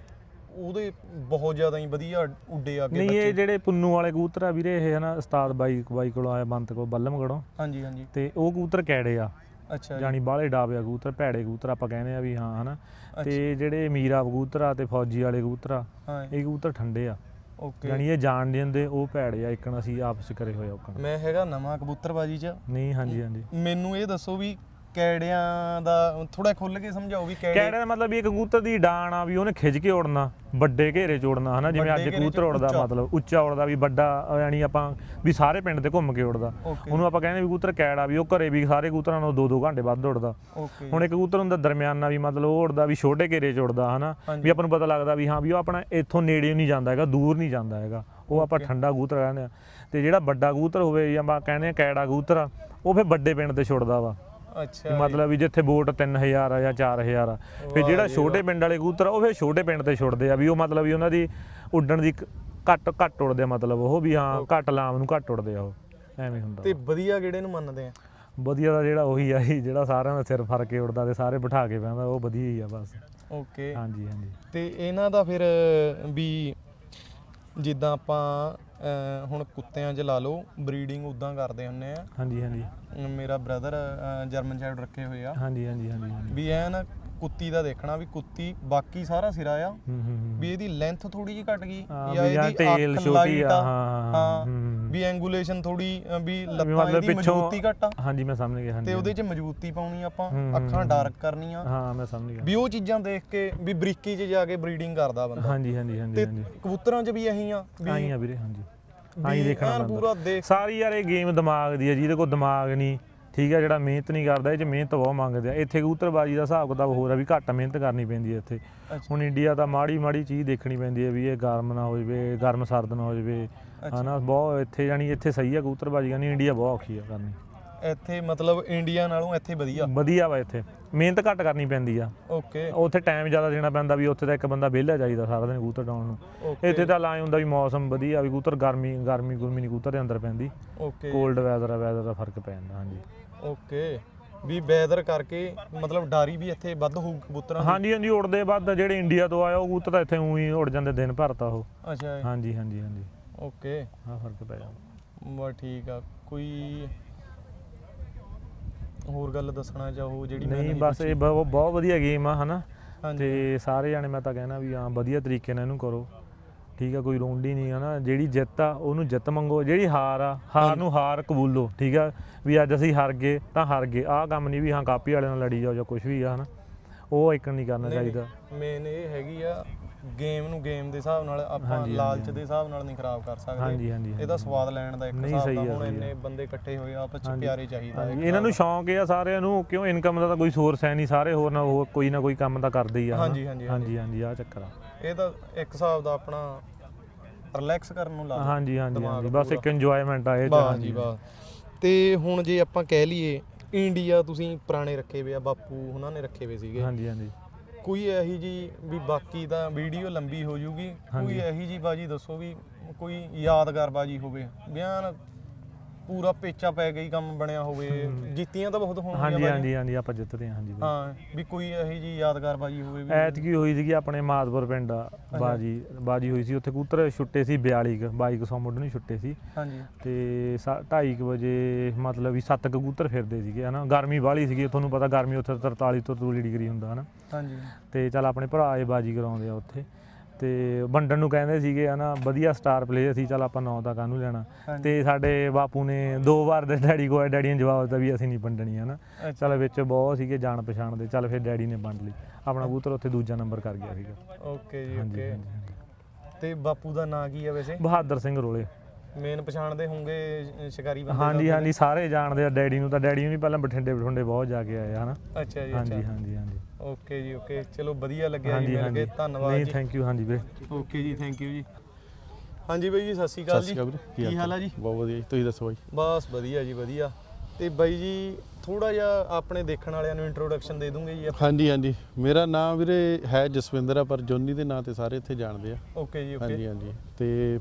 S2: ਉਹਦੇ ਬਹੁਤ ਜ਼ਿਆਦਾ ਹੀ ਵਧੀਆ ਉੱਡੇ ਅੱਗੇ
S1: ਨਹੀਂ ਇਹ
S2: ਬੱਚੇ।
S1: ਜਿਹੜੇ ਪੁੰਨੂ ਵਾਲੇ ਕਬੂਤਰ ਆ ਵੀਰੇ ਇਹ ਹਨਾ ਉਸਤਾਦ ਬਾਈ ਬਾਈ ਕੋਲੋਂ ਆਇਆ ਬੰਤ ਕੋਲ ਬੱਲਮਗੜੋਂ।
S2: ਹਾਂਜੀ ਹਾਂਜੀ।
S1: ਤੇ ਉਹ ਕਬੂਤਰ ਕੈੜੇ ਆ।
S2: ਅੱਛਾ ਜੀ।
S1: ਜਾਣੀ ਬਾਹਲੇ ਡਾਬਿਆ ਕਬੂਤਰ ਭੈੜੇ ਕਬੂਤਰ ਆਪਾਂ ਕਹਿੰਦੇ ਆ ਵੀ ਹਾਂ ਹਨਾ। ਤੇ ਜਿਹੜੇ ਮੀਰਾ ਕਬੂਤਰ ਆ ਤੇ ਫੌਜੀ ਵਾਲੇ ਕਬੂਤਰ ਆ
S2: ਹਾਂ।
S1: ਇਹ ਕਬੂਤਰ ਠੰਡੇ ਆ।
S2: ਓਕੇ।
S1: ਜਾਣੀ ਇਹ ਜਾਣ ਦਿੰਦੇ ਉਹ ਭੈੜੇ ਆ ਇੱਕਣ ਅਸੀਂ ਆਪਸ ਕਰੇ ਹੋਏ ਆ ਔਕਣ
S2: ਮੈਂ ਹੈਗਾ ਨਵਾਂ ਕਬੂਤਰਬਾਜੀ 'ਚ।
S1: ਨਹੀਂ ਹਾਂਜੀ ਹਾਂਜੀ।
S2: ਮੈਨੂੰ ਇਹ ਦੱਸੋ ਵੀ ਕੈੜਿਆਂ ਦਾ ਥੋੜਾ ਖੁੱਲ ਕੇ ਸਮਝਾਓ ਵੀ ਕੈੜੇ
S1: ਕਹਿਣ ਦਾ ਮਤਲਬ ਵੀ ਇੱਕ ਕਬੂਤਰ ਦੀ ਡਾਣ ਆ ਵੀ ਉਹਨੇ ਖਿੱਚ ਕੇ ਉੜਨਾ ਵੱਡੇ ਘੇਰੇ 'ਚ ਉੜਨਾ ਹਨਾ? ਜਿਵੇਂ
S2: ਵੱਡੇ
S1: ਅੱਜ
S2: ਘੇਰੇ 'ਚ
S1: ਕਬੂਤਰ ਉੜਦਾ
S2: ਉੱਚਾ।
S1: ਮਤਲਬ ਉੱਚਾ ਉੜਦਾ ਵੀ ਵੱਡਾ ਅਹ ਯਾਨੀ ਆਪਾਂ ਵੀ ਸਾਰੇ ਪਿੰਡ ਤੇ ਘੁੰਮ ਕੇ ਉੜਦਾ। ਉਹਨੂੰ ਆਪਾਂ ਕਹਿੰਦੇ ਵੀ ਕਬੂਤਰ ਕੈੜ ਆ ਵੀ ਉਹ ਘਰੇ ਵੀ ਸਾਰੇ ਕਬੂਤਰਾਂ ਨਾਲੋਂ 2-2 ਘੰਟੇ ਵੱਧ ਉੜਦਾ।
S2: ਓਕੇ।
S1: ਹੁਣ ਇੱਕ ਕਬੂਤਰ ਹੁੰਦਾ ਦਰਮਿਆਨਾ ਵੀ ਮਤਲਬ ਉਹ ਉੜਦਾ ਵੀ ਛੋਟੇ ਘੇਰੇ 'ਚ ਉੜਦਾ ਹਨਾ?
S2: ਹਾਂਜੀ।
S1: ਵੀ ਆਪਾਂ ਨੂੰ ਪਤਾ ਲੱਗਦਾ ਵੀ ਹਾਂ ਵੀ ਉਹ ਆਪਣਾ ਇੱਥੋਂ ਨੇੜੇ ਨਹੀਂ ਜਾਂਦਾ ਹੈਗਾ ਦੂਰ ਨਹੀਂ ਜਾਂਦਾ ਹੈਗਾ। ਉਹ ਆਪਾਂ ਠੰਡਾ ਕਬੂਤਰ ਕਹਿੰਦੇ ਆ। ਤੇ ਜਿਹੜਾ ਵੱਡਾ ਕਬੂਤਰ ਹੋਵੇ ਜਾਂ ਆਪਾਂ ਕਹਿੰਦੇ ਆ ਕੈੜਾ ਕਬੂਤਰ ਆ ਉਹ ਫਿਰ ਵੱਡੇ ਪਿੰਡ ਤੇ ਛੁੱਟਦਾ ਵਾ।
S2: ਅੱਛਾ
S1: ਵੀ ਮਤਲਬ ਵੀ ਜਿੱਥੇ ਵੋਟ 3000 ਆ ਜਾਂ 4000 ਆ। ਫਿਰ ਜਿਹੜਾ ਛੋਟੇ ਪਿੰਡ ਵਾਲੇ ਕਬੂਤਰ ਆ ਉਹ ਫਿਰ ਛੋਟੇ ਪਿੰਡ ਤੇ ਛੁੱਟਦੇ ਆ ਵੀ ਉਹ ਮਤਲਬ ਵੀ ਉਹਨਾਂ ਦੀ ਉੱਡਣ ਦੀ ਕ- ਘੱਟ ਘੱਟ ਉੜਦੇ ਆ ਮਤਲਬ ਉਹ ਵੀ ਹਾਂ ਘੱਟ ਲਾਮ ਨੂੰ ਘੱਟ ਉੜਦੇ ਆ ਉਹ ਐਵੇਂ ਹੁੰਦਾ
S2: ਤੇ ਵਧੀਆ ਕਿਹੜੇ ਨੂੰ ਮੰਨਦੇ ਆ?
S1: ਵਧੀਆ ਦਾ ਜਿਹੜਾ ਉਹੀ ਆ ਜੀ ਜਿਹੜਾ ਸਾਰਿਆਂ ਦਾ ਸਿਰ ਫੜ ਕੇ ਉੜਦਾ ਤੇ ਸਾਰੇ ਬਿਠਾ ਕੇ ਬਹਿੰਦਾ ਉਹ ਵਧੀਆ ਹੀ ਆ ਬਸ।
S2: ਓਕੇ।
S1: ਹਾਂਜੀ ਹਾਂਜੀ।
S2: ਤੇ ਇਹਨਾਂ ਦਾ ਫਿਰ ਵੀ ਜਿੱਦਾਂ ਆਪਾਂ ਹੁਣ ਕੁੱਤਿਆਂ 'ਚ ਲਾ ਲਓ ਬਰੀਡਿੰਗ ਉਦਾਂ ਕਰਦੇ ਹੁੰਨੇ ਆ।
S1: ਹਾਂਜੀ ਹਾਂਜੀ।
S2: ਮੇਰਾ ਬ੍ਰਦਰ ਜਰਮਨ ਸ਼ੈਫਰਡ ਰੱਖੇ ਹੋਏ ਆ।
S1: ਹਾਂਜੀ ਹਾਂਜੀ ਹਾਂਜੀ
S2: ਵੀ ਐ ਨਾ ਕੁੱਤੀ ਦਾ ਦੇਖਣਾ ਵੀ ਕੁੱਤੀ ਬਾਕੀ ਸਾਰਾ ਸਿਰਾ ਆ।
S1: ਹੂੰ ਹੂੰ ਹੂੰ।
S2: ਵੀ ਇਹਦੀ ਲੈਂਥ ਥੋੜੀ ਜਿਹੀ ਘਟ ਗਈ ਜਾਂ ਇਹਦੀ ਅੱਖ
S1: ਛੋਟੀ
S2: light
S1: ਆ, ਹੂੰ।
S2: ਵੀ ਐਂਗੂਲੇਸ਼ਨ ਥੋੜੀ ਵੀ ਲੱਤਾਂ
S1: ਮਤਲਬ ਪਿੱਛੋਂ-
S2: ਮਜ਼ਬੂਤੀ ਘਟ ਆ।
S1: ਹਾਂਜੀ ਮੈਂ ਸਮਝ ਗਿਆ ਹਾਂਜੀ
S2: ਤੇ ਉਹਦੇ 'ਚ ਮਜ਼ਬੂਤੀ ਪਾਉਣੀ ਆਪਾਂ
S1: ਹੂੰ, ਹੂੰ,
S2: ਅੱਖਾਂ ਡਾਰਕ ਕਰਨੀਆਂ।
S1: ਹਾਂ ਮੈਂ ਸਮਝ ਗਿਆ।
S2: ਵੀ ਉਹ ਚੀਜ਼ਾਂ ਦੇਖ ਕੇ ਵੀ ਬਰੀਕੀ 'ਚ ਜਾ ਕੇ ਬਰੀਡਿੰਗ ਕਰਦਾ ਬੰਦਾ।
S1: ਹਾਂਜੀ ਹਾਂਜੀ ਹਾਂਜੀ
S2: ਤੇ
S1: ਹਾਂਜੀ।
S2: ਕਬੂਤਰਾਂ 'ਚ ਵੀ ਇਹੀ ਆ ਵੀ
S1: ਆਈ ਆ ਵੀਰੇ ਹਾਂਜੀ। ਆਈ
S2: ਵੀ
S1: ਦੇਖਣਾ
S2: ਐਨ
S1: ਪੈਂਦਾ।
S2: ਪੂਰਾ ਦੇਖ
S1: ਸਾਰੀ ਯਾਰ ਇਹ ਗੇਮ ਦਿਮਾਗ ਦੀ ਹੈ ਜਿਹਦੇ ਕੋਲ ਦਿਮਾਗ ਨਹੀਂ ਠੀਕ ਹੈ ਜਿਹੜਾ ਮਿਹਨਤ ਨਹੀਂ ਕਰਦਾ ਇਹ ਚ ਮਿਹਨਤ ਬਹੁਤ ਮੰਗਦੇ ਆ। ਇੱਥੇ ਕਬੂਤਰਬਾਜੀ ਦਾ ਹਿਸਾਬ ਕਿਤਾਬ ਹੋਰ ਆ ਵੀ ਘੱਟ ਮਿਹਨਤ ਕਰਨੀ ਪੈਂਦੀ ਹੈ ਇੱਥੇ। ਹੁਣ ਇੰਡੀਆ ਤਾਂ ਮਾੜੀ ਮਾੜੀ ਚੀਜ਼ ਦੇਖਣੀ ਪੈਂਦੀ ਹੈ ਵੀ ਇਹ ਗਰਮ ਨਾ ਹੋ ਜਵੇ ਗਰਮ ਸਰਦ ਨਾ ਹੋ ਜਵੇ। ਹਨਾ ਬਹੁਤ ਇੱਥੇ ਜਾਣੀ ਇੱਥੇ ਸਹੀ ਆ ਕਬੂਤਰਬਾਜੀ ਕਰਨੀ ਇੰਡੀਆ ਬਹੁਤ ਔਖੀ ਆ ਕਰਨੀ।
S2: ਇੱਥੇ ਮਤਲਬ ਇੰਡੀਆ ਨਾਲੋਂ ਇੱਥੇ ਵਧੀਆ?
S1: ਵਧੀਆ ਵਾ ਇੱਥੇ। ਮਿਹਨਤ ਘੱਟ ਕਰਨੀ ਪੈਂਦੀ ਆ।
S2: ਓਕੇ।
S1: ਉੱਥੇ ਟਾਈਮ ਜ਼ਿਆਦਾ ਦੇਣਾ ਪੈਂਦਾ ਵੀ ਉੱਥੇ ਤਾਂ ਇੱਕ ਬੰਦਾ ਵਿਹਲਾ ਚਾਹੀਦਾ ਸਾਰਾ ਦਿਨ ਕਬੂਤਰ ਡਾਉਣ ਨੂੰ। ਇੱਥੇ ਤਾਂ ਲਾਏ ਹੁੰਦਾ ਵੀ ਮੌਸਮ ਵਧੀਆ ਵੀ ਕਬੂਤਰ ਗਰਮੀ ਗਰਮੀ ਗੁਰਮੀ ਨਹੀਂ ਕਬੂਤਰ ਦੇ ਅੰਦਰ ਪੈਂਦੀ।
S2: ਓਕੇ।
S1: ਕੋਲਡ ਵੈਦਰ ਆ ਵੈਦਰ ਦਾ ਫ਼ਰਕ ਪੈ ਜਾਂਦਾ ਹਾਂਜੀ।
S2: ਓਕੇ। ਵੀ ਵੈਦਰ ਕਰਕੇ ਮਤਲਬ ਡਾਰੀ ਵੀ ਇੱਥੇ ਵੱਧ ਹੋਊ ਕਬੂਤਰਾਂ ਦੀ?
S1: ਹਾਂਜੀ ਹਾਂਜੀ ਉੜਦੇ ਵੱਧ ਜਿਹੜੇ ਇੰਡੀਆ ਤੋਂ ਆਏ ਉਹ ਕਬੂਤਰ ਤਾਂ ਇੱਥੇ ਉਹੀ ਉੜ ਜਾਂਦੇ ਦਿਨ ਭਰ ਤਾਂ ਉਹ।
S2: ਅੱਛਾ ਜੀ।
S1: ਹਾਂਜੀ ਹਾਂਜੀ ਹਾਂਜੀ।
S2: ਓਕੇ।
S1: ਆਹ ਫ਼ਰਕ ਪੈ ਜਾਂਦਾ।
S2: ਬਸ ਠੀਕ ਆ ਕੋਈ ਹੋਰ ਗੱਲ ਦੱਸਣਾ ਚਾਹੋ ਜਿਹੜੀ ਮੈਂ
S1: ਨਹੀਂ ਬਸ ਇਹ ਬਹੁਤ ਬਹੁਤ ਵਧੀਆ ਗੇਮ ਆ ਹਨਾ?
S2: ਹਾਂਜੀ।
S1: ਤੇ ਸਾਰੇ ਜਾਣੇ ਮੈਂ ਤਾਂ ਕਹਿਣਾ ਵੀ ਹਾਂ ਵਧੀਆ ਤਰੀਕੇ ਨਾਲ ਇਹਨੂੰ ਕਰੋ। ਠੀਕ ਆ ਕੋਈ ਰੋਂਡੀ ਨਹੀਂ ਹਨਾ ਜਿਹੜੀ ਜਿੱਤ ਆ ਉਹਨੂੰ ਜਿੱਤ ਮੰਗੋ। ਜਿਹੜੀ ਹਾਰ ਆ ਹਾਰ ਨੂੰ ਹਾਰ ਕਬੂਲੋ ਠੀਕ ਆ। ਵੀ ਅੱਜ ਅਸੀਂ ਹਾਰ ਗਏ ਤਾਂ ਹਾਰ ਗਏ। ਆਹ ਕੰਮ ਨਹੀਂ ਵੀ ਹਾਂ ਕਾਪੀ ਵਾਲੇ ਨਾਲ ਲੜੀ ਜਾਓ ਜਾਂ ਕੁਝ ਵੀ ਆ ਹਨਾ। ਉਹ ਇੱਕ ਨਹੀਂ ਕਰਨਾ ਚਾਹੀਦਾ।
S2: ਮੇਨ ਇਹ ਹੈਗੀ ਆ ਗੇਮ ਨੂੰ ਗੇਮ ਦੇ ਹਿਸਾਬ ਨਾਲ ਆਪਾਂ ਲਾਲਚ ਦੇ ਹਿਸਾਬ ਨਾਲ ਨਹੀਂ ਖਰਾਬ ਕਰ ਸਕਦੇ।
S1: ਹਾਂਜੀ ਹਾਂਜੀ
S2: ਇਹਦਾ ਸਵਾਦ ਲੈਣ ਦਾ ਇੱਕ ਹਿਸਾਬ ਦਾ
S1: ਆ,
S2: ਹੁਣ
S1: ਆ।
S2: ਇੰਨੇ ਬੰਦੇ ਇਕੱਠੇ ਹੋਏ ਆਪਸ ਚ। ਪਿਆਰੇ ਚਾਹੀਦਾ
S1: ਇਹਨਾਂ ਨੂੰ ਸ਼ੌਂਕ ਆ ਸਾਰਿਆਂ ਨੂੰ ਕਿਉਂ ਇਨਕਮ ਦਾ ਤਾਂ ਕੋਈ ਸੋਰਸ ਹੈ ਨਹੀਂ ਸਾਰੇ ਹੋਰ ਨਾ ਕੋਈ ਨਾ ਕੋਈ ਕੰਮ ਤਾਂ ਕਰਦੇ ਹੀ ਆ।
S2: ਹਾਂਜੀ, ਹਾਂਜੀ,
S1: ਹਾਂਜੀ ਹਾਂਜੀ ਆਹ ਚੱਕਰ ਆ।
S2: ਇਹ ਤਾਂ ਇੱਕ ਹਿਸਾਬ ਦਾ ਆਪਣਾ ਰਿਲੈਕਸ ਕਰਨ ਨੂੰ ਲਾ
S1: ਹਾਂਜੀ ਹਾਂਜੀ ਹਾਂਜੀ ਬਸ ਇੱਕ ਇੰਜੋਇਮੈਂਟ ਆ ਇਹ ਚ
S2: ਵਾਹ ਜੀ ਵਾਹ ਤੇ ਹੁਣ ਜੇ ਆਪਾਂ ਕਹਿ ਲਈਏ ਇੰਡੀਆ ਤੁਸੀਂ ਪੁਰਾਣੇ ਰੱਖੇ ਹੋਏ ਆ ਬਾਪੂ ਉਹਨਾਂ ਨੇ ਰੱਖੇ ਹੋਏ ਸੀਗੇ।
S1: ਹਾਂਜੀ ਹਾਂਜੀ।
S2: ਕੋਈ ਇਹੀ ਜੀ ਵੀ ਬਾਕੀ ਤਾਂ ਵੀਡੀਓ ਲੰਬੀ ਹੋ ਜੂਗੀ ਕੋਈ ਇਹੀ ਜੀ ਬਾਜੀ ਦੱਸੋ ਵੀ ਕੋਈ ਯਾਦਗਾਰ ਬਾਜੀ ਹੋਵੇ। ਬਿਆਨ ਪੂਰਾ ਪੇਚਾ ਪੈ ਗਈ ਕੰਮ ਬਣਿਆ ਹੋਵੇ। ਜਿੱਤੀਆਂ ਤਾਂ ਬਹੁਤ ਹੋਣਗੀਆਂ
S1: ਹਾਂਜੀ। ਹਾਂਜੀ ਹਾਂਜੀ ਆਪਾਂ ਜਿੱਤਦੇ ਹਾਂ ਹਾਂਜੀ
S2: ਹਾਂ ਵੀ ਕੋਈ ਇਹੀ ਜੀ ਯਾਦਗਾਰ ਬਾਜੀ ਹੋਵੇ ਵੀ
S1: ਐਤਕੀ ਹੋਈ ਸੀਗੀ ਆਪਣੇ ਮਾਦਪੁਰ ਪਿੰਡ ਆ, ਬਾਜੀ ਬਾਜੀ ਹੋਈ ਸੀ ਉੱਥੇ ਕਬੂਤਰ ਛੁੱਟੇ ਸੀ 42 ਕੁ 2200 ਮੁੱਢ ਨੂੰ ਛੁੱਟੇ ਸੀ।
S2: ਹਾਂਜੀ।
S1: ਤੇ 2:30 ਵਜੇ ਮਤਲਬ ਵੀ 7 ਕਬੂਤਰ ਫਿਰਦੇ ਸੀਗੇ ਹਨਾ। ਗਰਮੀ ਬਾਹਲੀ ਸੀਗੀ ਤੁਹਾਨੂੰ ਪਤਾ ਗਰਮੀ ਉੱਥੇ 43 ਤੋਂ 43 ਡਿਗਰੀ ਹੁੰਦਾ ਹਨਾ।
S2: ਹਾਂਜੀ।
S1: ਤੇ ਚੱਲ ਆਪਣੇ ਭਰਾ ਇਹ ਬਾਜੀ ਕਰਾਉਂਦੇ ਆ ਉੱਥੇ। ਤੇ ਵੰਡਣ ਨੂੰ ਕਹਿੰਦੇ ਸੀਗੇ ਹਨਾ ਵਧੀਆ ਸਟਾਰ ਪਲੇਅਰ ਸੀ ਚੱਲ ਆਪਾਂ ਨਾਂ ਤਾਂ ਕਾਹਨੂੰ ਲੈਣਾ।
S2: ਹਾਂਜੀ।
S1: ਤੇ ਸਾਡੇ ਬਾਪੂ ਨੇ ਦੋ ਵਾਰ ਦੇ ਡੈਡੀ ਕੋਲ ਡੈਡੀ ਨੇ ਜਵਾਬ ਦਿੱਤਾ ਵੀ ਅਸੀਂ ਨਹੀਂ ਵੰਡਣੀ ਹਨਾ। ਚੱਲ ਵਿੱਚ ਬਹੁਤ ਸੀਗੇ ਜਾਣ ਪਛਾਣ ਦੇ ਚੱਲ ਫਿਰ ਡੈਡੀ ਨੇ ਵੰਡ ਲਈ। ਆਪਣਾ ਕਬੂਤਰ ਉੱਥੇ ਦੂਜਾ ਨੰਬਰ ਕਰ ਗਿਆ ਸੀਗਾ।
S2: ਓਕੇ ਜੀ
S1: ਹਾਂਜੀ
S2: ਓਕੇ।
S1: ਹਾਂਜੀ, ਹਾਂਜੀ।
S2: ਤੇ ਬਾਪੂ ਦਾ ਨਾਂ ਕੀ ਆ ਵੈਸੇ?
S1: ਬਹਾਦਰ ਸਿੰਘ ਰੋਲੇ।
S2: ਮੇਨ ਪਛਾਣਦੇ ਹੋਣਗੇ ਅ, ਸ਼ਿਕਾਰੀ ਬੰਦੇ
S1: ਹਾਂਜੀ ਹਾਂਜੀ ਸਾਰੇ ਜਾਣਦੇ ਆ ਡੈਡੀ ਨੂੰ ਤਾਂ ਡੈਡੀ ਨੂੰ ਵੀ ਪਹਿਲਾਂ ਬਠਿੰਡੇ ਬਠੁੰਡੇ ਬਹੁਤ ਜਾ ਕੇ ਆਏ ਆ ਹਨਾ।
S2: ਅੱਛਾ ਜੀ
S1: ਹਾਂਜੀ
S2: ਅੱਛਾ
S1: ਹਾਂਜੀ ਹਾਂਜੀ।
S2: ਓਕੇ ਜੀ ਓਕੇ ਚਲੋ ਵਧੀਆ ਲੱਗਿਆ ਜੀ
S1: ਹਾਂਜੀ
S2: ਮਿਲ
S1: ਹਾਂਜੀ।
S2: ਕੇ ਧੰਨਵਾਦ
S1: ਨਹੀਂ
S2: ਜੀ।
S1: ਥੈਂਕ ਯੂ ਹਾਂਜੀ ਵੀਰੇ
S2: ਓਕੇ ਜੀ ਥੈਂਕ ਯੂ ਜੀ। ਹਾਂਜੀ ਬਾਈ ਜੀ ਸਤਿ ਸ਼੍ਰੀ ਅਕਾਲ ਜੀ।
S3: ਵੀਰੇ।
S2: ਕੀ ਹਾਲ ਆ? ਜੀ?
S3: ਬਹੁਤ ਵਧੀਆ ਜੀ। ਤੁਸੀਂ ਦੱਸੋ ਬਾਈ।
S2: ਬਸ ਵਧੀਆ ਜੀ ਵਧੀਆ। ਤੇ ਬਾਈ ਜੀ ਥੋੜਾ ਜਿਹਾ ਆਪਣੇ ਦੇਖਣ ਵਾਲਿਆਂ ਨੂੰ ਇੰਟਰੋਡਕਸ਼ਨ ਦੇ ਦੂੰਗੇ ਜੀ
S3: ਹਾਂਜੀ ਹਾਂਜੀ। ਮੇਰਾ ਨਾਮ ਵੀਰੇ ਹੈ ਜਸਵਿੰਦਰ ਆ ਪਰ ਜੋਨੀ ਦੇ ਨਾਂ ਤੇ ਸਾਰੇ ਇੱਥੇ ਜਾਣਦੇ ਆ।
S2: ਓਕੇ ਜੀ ਓਕੇ
S3: ਹਾਂਜੀ ਹਾਂਜੀ। ਤੇ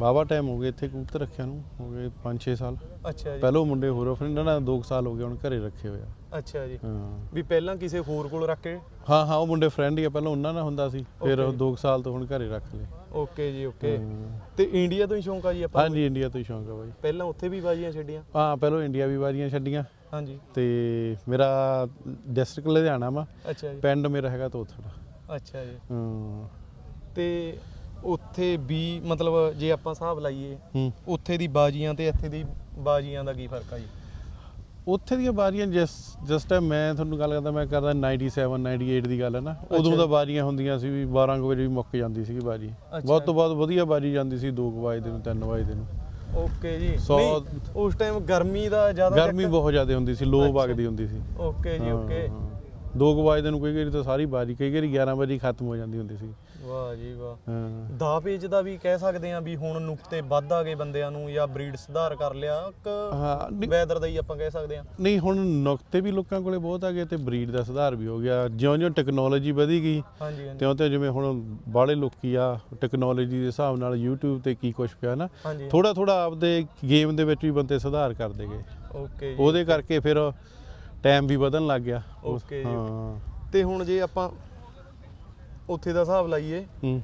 S3: ਬਾਵਾ ਟਾਈਮ ਹੋ ਗਏ ਇੱਥੇ ਕਬੂਤਰ ਰੱਖਿਆ ਨੂੰ ਹੋ ਗਏ 5-6 ਸਾਲ।
S2: ਅੱਛਾ ਜੀ।
S3: ਪਹਿਲੋਂ ਮੁੰਡੇ ਹੋਰ ਫਰੈਂਡ ਨਾਲ 2 ਸਾਲ ਹੋ ਗਏ ਹੁਣ ਘਰੇ ਰੱਖੇ ਹੋਏ ਆ।
S2: ਅੱਛਾ ਜੀ।
S3: ਹਾਂ।
S2: ਵੀ ਪਹਿਲਾਂ ਕਿਸੇ ਹੋਰ ਕੋਲ ਰੱਖ ਕੇ?
S3: ਹਾਂ ਹਾਂ ਉਹ ਮੁੰਡੇ ਫਰੈਂਡ ਹੀ ਆ ਪਹਿਲਾਂ ਉਹਨਾਂ ਨਾਲ ਹੁੰਦਾ ਸੀ ਫਿਰ ਉਹ 2 ਸਾਲ ਤੋਂ ਹੁਣ ਘਰੇ ਰੱਖ ਲਏ।
S2: ਓਕੇ ਜੀ ਓਕੇ। ਤੇ ਇੰਡੀਆ ਤੋਂ ਹੀ ਸ਼ੌਂਕ ਆ ਜੀ ਆਪਾਂ ਨੂੰ?
S3: ਹਾਂਜੀ ਇੰਡੀਆ ਤੋਂ ਹੀ ਸ਼ੌਂਕ ਆ ਬਾਈ।
S2: ਪਹਿਲਾਂ ਉੱਥੇ ਵੀ ਬਾਜੀਆਂ ਛੱਡੀਆਂ?
S3: ਹਾਂ ਪਹਿਲੋਂ ਇੰਡੀਆ ਵੀ ਵਾਰੀਆਂ ਛੱਡੀਆਂ।
S2: ਹਾਂਜੀ।
S3: ਤੇ ਮੇਰਾ ਡਿਸਟ੍ਰਿਕਟ ਲੁਧਿਆਣਾ ਵਾ
S2: ਅੱਛਾ ਜੀ।
S3: ਪਿੰਡ ਮੇਰਾ ਹੈਗਾ ਤੋਥੜਾ।
S2: ਅੱਛਾ ਜੀ।
S3: ਹਾਂ।
S2: ਤੇ ਉੱਥੇ ਵੀ ਮਤਲਬ ਜੇ ਆਪਾਂ ਹਿਸਾਬ ਲਾਈਏ
S3: ਹੂੰ।
S2: ਉੱਥੇ ਦੀ ਬਾਜੀਆਂ ਤੇ ਇੱਥੇ ਦੀ ਬਾਜੀਆਂ ਦਾ ਕੀ ਫ਼ਰਕ ਆ ਜੀ?
S3: ਉੱਥੇ ਦੀਆਂ ਬਾਰੀਆਂ ਜਿਸ ਜਿਸ ਟਾਈਮ ਮੈਂ ਤੁਹਾਨੂੰ ਗੱਲ ਕਰਦਾ ਮੈਂ ਕਰਦਾ 97 98 ਦੀ ਗੱਲ ਹੈ ਨਾ ਉਦੋਂ ਦਾ ਬਾਰੀਆਂ ਹੁੰਦੀਆਂ ਸੀ ਵੀ 12 ਕੁ ਵਜੇ ਵੀ ਮੁੱਕ ਜਾਂਦੀ ਸੀਗੀ ਬਾਰੀ। ਬਹੁਤ ਤੋਂ ਬਾਅਦ ਵਧੀਆ ਬਾਰੀ ਜਾਂਦੀ ਸੀ 2 ਵਜੇ ਨੂੰ 3 ਵਜੇ ਨੂੰ।
S2: ਓਕੇ ਜੀ। ਨਹੀਂ, ਉਸ ਟਾਈਮ ਗਰਮੀ ਦਾ ਜ਼ਿਆਦਾ
S3: ਗਰਮੀ ਬਹੁਤ ਜ਼ਿਆਦਾ ਹੁੰਦੀ ਸੀ ਲੋ ਵਗਦੀ ਹੁੰਦੀ ਸੀ।
S2: ਓਕੇ ਜੀ ਓਕੇ।
S3: 2 ਵਜੇ ਨੂੰ ਕਈ ਵਾਰੀ ਤਾਂ ਸਾਰੀ ਬਾਰੀ ਕਈ ਵਾਰੀ 11 ਵਜੇ ਖਤਮ ਹੋ ਜਾਂਦੀ ਹੁੰਦੀ ਸੀ।
S2: ਵਾਹ ਜੀ ਵਾਹ।
S3: ਹਾਂ।
S2: ਦਾ ਪੇਜ ਦਾ ਵੀ ਕਹਿ ਸਕਦੇ ਆ ਵੀ ਹੁਣ ਨੁਕਤੇ ਵੱਧ ਆ ਗਏ ਬੰਦਿਆਂ ਨੂੰ ਜਾਂ ਬਰੀਡ ਸੁਧਾਰ ਕਰ ਲਿਆ ਕਿ
S3: ਹਾਂ ਨਹੀਂ-
S2: ਵੈਦਰ ਦਾ ਹੀ ਆਪਾਂ ਕਹਿ ਸਕਦੇ ਆ
S3: ਨਹੀਂ ਹੁਣ ਨੁਕਤੇ ਵੀ ਲੋਕਾਂ ਕੋਲੇ ਬਹੁਤ ਆ ਗਏ ਤੇ ਬਰੀਡ ਦਾ ਸੁਧਾਰ ਵੀ ਹੋ ਗਿਆ। ਜਿਉਂ-ਜਿਉਂ ਟੈਕਨੋਲੋਜੀ ਵਧੀ ਗਈ
S2: ਹਾਂਜੀ ਹਾਂਜੀ।
S3: ਤਿਉਂ ਤੇ ਜਿਵੇਂ ਹੁਣ ਬਾਹਲੇ ਲੋਕੀ ਆ ਟੈਕਨੋਲੋਜੀ ਦੇ ਹਿਸਾਬ ਨਾਲ YouTube ਤੇ ਕੀ ਕੁਝ ਪਿਆ ਨਾ
S2: ਹਾਂਜੀ।
S3: ਥੋੜਾ ਥੋੜਾ ਆਪਦੇ ਗੇਮ ਦੇ ਵਿੱਚ ਵੀ ਬੰਦੇ ਸੁਧਾਰ ਕਰਦੇ ਗਏ।
S2: ਓਕੇ ਜੀ।
S3: ਉਹਦੇ ਕਰਕੇ ਫਿਰ ਟਾਈਮ ਵੀ ਵਧਣ ਲੱਗ ਗਿਆ। ਉਸ-
S2: Okay
S3: ਹਾਂ।
S2: ਤੇ ਹੁਣ ਜੇ ਆਪਾਂ ਉੱਥੇ ਦਾ ਹਿਸਾਬ ਲਾਈਏ
S3: ਹੂੰ।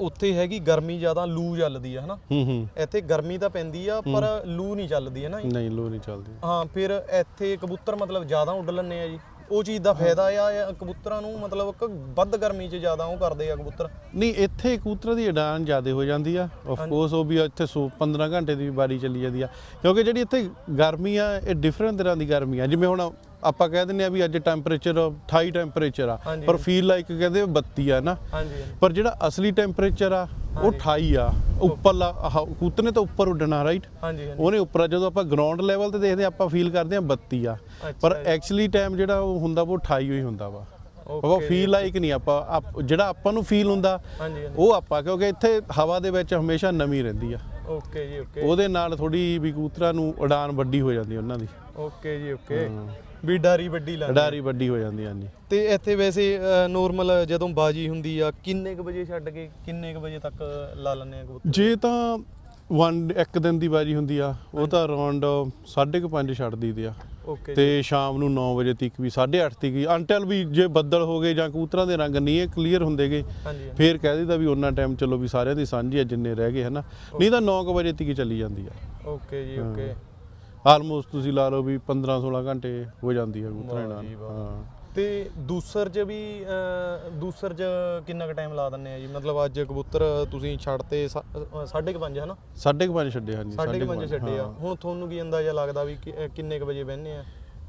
S2: ਉੱਥੇ ਹੈਗੀ ਗਰਮੀ ਜ਼ਿਆਦਾ ਲੂ ਚੱਲਦੀ ਆ ਹਨਾ?
S3: ਹੂੰ ਹੂੰ।
S2: ਇੱਥੇ ਗਰਮੀ ਤਾਂ ਪੈਂਦੀ ਆ ਪਰ ਲੂ ਨਹੀਂ ਚੱਲਦੀ ਹੈ ਨਾ।
S3: ਨਹੀਂ ਲੋ ਨਹੀਂ ਚੱਲਦੀ।
S2: ਹਾਂ ਫਿਰ ਇੱਥੇ ਕਬੂਤਰ ਮਤਲਬ ਜ਼ਿਆਦਾ ਉੱਡ ਲੈਂਦੇ ਆ ਜੀ। ਉਹ ਚੀਜ਼ ਦਾ ਫਾਇਦਾ ਆ ਜਾਂ ਕਬੂਤਰਾਂ ਨੂੰ ਮਤਲਬ ਕਿ ਵੱਧ ਗਰਮੀ 'ਚ ਜ਼ਿਆਦਾ ਉਹ ਕਰਦੇ ਆ ਕਬੂਤਰ।
S3: ਨਹੀਂ ਇੱਥੇ ਕਬੂਤਰਾਂ ਦੀ ਉਡਾਨ ਜ਼ਿਆਦਾ ਹੋ ਜਾਂਦੀ ਆ। ਆਫ ਕੋਰਸ ਉਹ ਵੀ ਇੱਥੇ ਸੌ 15 ਘੰਟੇ ਦੀ ਵੀ ਬਾਰੀ ਚੱਲੀ ਜਾਂਦੀ ਆ। ਕਿਉਂਕਿ ਜਿਹੜੀ ਇੱਥੇ ਗਰਮੀ ਆ ਇਹ ਡਿਫਰੈਂਟ ਤਰ੍ਹਾਂ ਦੀ ਗਰਮੀ ਆ। ਜਿਵੇਂ ਹੁਣ ਆਪਾਂ ਕਹਿ ਦਿੰਦੇ ਆ ਵੀ ਅੱਜ ਟੈਂਪਰੇਚਰ 28 ਟੈਂਪਰੇਚਰ ਆ
S2: ਹਾਂਜੀ,
S3: ਪਰ ਫੀਲ ਲਾਈਕ ਕਹਿੰਦੇ 32 ਆ ਨਾ।
S2: ਹਾਂਜੀ।
S3: ਪਰ ਜਿਹੜਾ ਅਸਲੀ ਟੈਂਪਰੇਚਰ ਆ ਉਹ 28 ਆ। ਉੱਪਰਲਾ ਆਹ ਕਬੂਤਰ ਨੇ ਤਾਂ ਉੱਪਰ ਉੱਡਣਾ ਰਾਈਟ
S2: ਹਾਂਜੀ ਹਾਂਜੀ।
S3: ਉਹਨੇ ਉੱਪਰ ਆ, ਜਦੋਂ ਆਪਾਂ ਗਰਾਊਂਡ ਲੈਵਲ ਤੇ ਦੇਖਦੇ ਆ, ਆਪਾਂ ਫੀਲ ਕਰਦੇ ਆ 32 ਆ। ਪਰ
S2: ਅੱਛਾ
S3: ਐਕਚੁਅਲੀ ਟਾਈਮ ਜਿਹੜਾ ਉਹ ਹੁੰਦਾ ਉਹ 28 ਹੀ ਹੁੰਦਾ ਵਾ। ਉਹ
S2: Okay
S3: ਫੀਲ ਲਾਈਕ ਨਹੀਂ ਆਪਾਂ ਆਪ- ਜਿਹੜਾ ਆਪਾਂ ਨੂੰ ਫੀਲ ਹੁੰਦਾ
S2: ਹਾਂਜੀ ਹਾਂਜੀ।
S3: ਉਹ ਆਪਾਂ ਕਿਉਂਕਿ ਇੱਥੇ ਹਵਾ ਦੇ ਵਿੱਚ ਹਮੇਸ਼ਾ ਨਮੀ ਰਹਿੰਦੀ ਆ।
S2: ਓਕੇ ਜੀ ਓਕੇ
S3: ਉਹਦੇ ਨਾਲ ਥੋੜੀ ਵੀ ਕਬੂਤਰਾਂ ਨੂੰ ਉਡਾਨ ਵੱਡੀ ਹੋ ਜਾਂਦੀ ਉਹਨਾਂ ਦੀ।
S2: ਓਕੇ ਜੀ ਓਕੇ ਵੀ ਡਾਰੀ ਵੱਡੀ ਲੱਗਦੀ
S3: ਉਡਾਰੀ ਵੱਡੀ ਹੋ ਜਾਂਦੀ ਆ ਜੀ
S2: ਤੇ ਇੱਥੇ ਵੈਸੇ ਨੋਰਮਲ ਜਦੋਂ ਬਾਜੀ ਹੁੰਦੀ ਆ ਕਿੰਨੇ ਕੁ ਵਜੇ ਛੱਡ ਕੇ ਕਿੰਨੇ ਕੁ ਵਜੇ ਤੱਕ ਲਾ ਲੈਂਦੇ ਆ ਕਬੂਤਰ?
S3: ਜੇ ਤਾਂ ਵਨ ਇੱਕ ਦਿਨ ਦੀ ਬਾਜੀ ਹੁੰਦੀ ਆ ਉਹ ਤਾਂ ਅਰਾਊਂਡ 5:30 ਛੱਡ ਦਈਦੇ ਆ।
S2: ਓਕੇ
S3: ਤੇ ਸ਼ਾਮ ਨੂੰ 9 ਵਜੇ ਤੱਕ ਵੀ 8:30 ਤੱਕ ਵੀ ਅੰਟਲ ਵੀ ਜੇ ਬੱਦਲ ਹੋ ਗਏ ਜਾਂ ਕਬੂਤਰਾਂ ਦੇ ਰੰਗ ਨਹੀਂ ਕਲੀਅਰ ਹੁੰਦੇਗੇ
S2: ਹਾਂਜੀ ਹਾਂਜੀ।
S3: ਫੇਰ ਕਹਿ ਦਿੱਤਾ ਵੀ ਉਹਨਾਂ ਟਾਈਮ ਚਲੋ ਵੀ ਸਾਰਿਆਂ ਦੀ ਸਾਂਝੀ ਆ ਜਿੰਨੇ ਰਹਿ ਗਏ ਹਨਾ। ਨਹੀਂ ਤਾਂ 9 ਵਜੇ ਤੱਕ ਹੀ ਚੱਲੀ ਜਾਂਦੀ ਆ।
S2: ਓਕੇ ਜੀ ਓਕੇ
S3: ਆਲਮੋਸਟ ਤੁਸੀਂ ਲਾ ਲਓ ਵੀ 15 16 ਘੰਟੇ ਹੋ ਜਾਂਦੀ ਆ ਕਬੂਤਰਾਂ
S2: ਵਾਹ ਜੀ
S3: ਨਾਲ।
S2: ਵਾਹ।
S3: ਹਾਂ।
S2: ਤੇ ਦੂਸਰ ਚ ਵੀ ਅਹ, ਦੂਸਰ ਚ ਕਿੰਨਾ ਕੁ ਟਾਈਮ ਲਾ ਦਿੰਨੇ ਆ ਜੀ? ਮਤਲਬ ਅੱਜ ਕਬੂਤਰ ਤੁਸੀਂ ਛੱਡਤੇ 5:30 ਹਨਾ
S3: ਸਾਢੇ ਕੁ ਪੰਜ ਛੱਡੇ ਹਾਂਜੀ
S2: 5:30 ਛੱਡੇ ਆ। ਹੁਣ ਤੁਹਾਨੂੰ ਕੀ ਅੰਦਾਜ਼ਾ ਲੱਗਦਾ ਵੀ ਕਿ- ਅਹ, ਕਿੰਨੇ ਕੁ ਵਜੇ ਬਹਿੰਦੇ ਆ?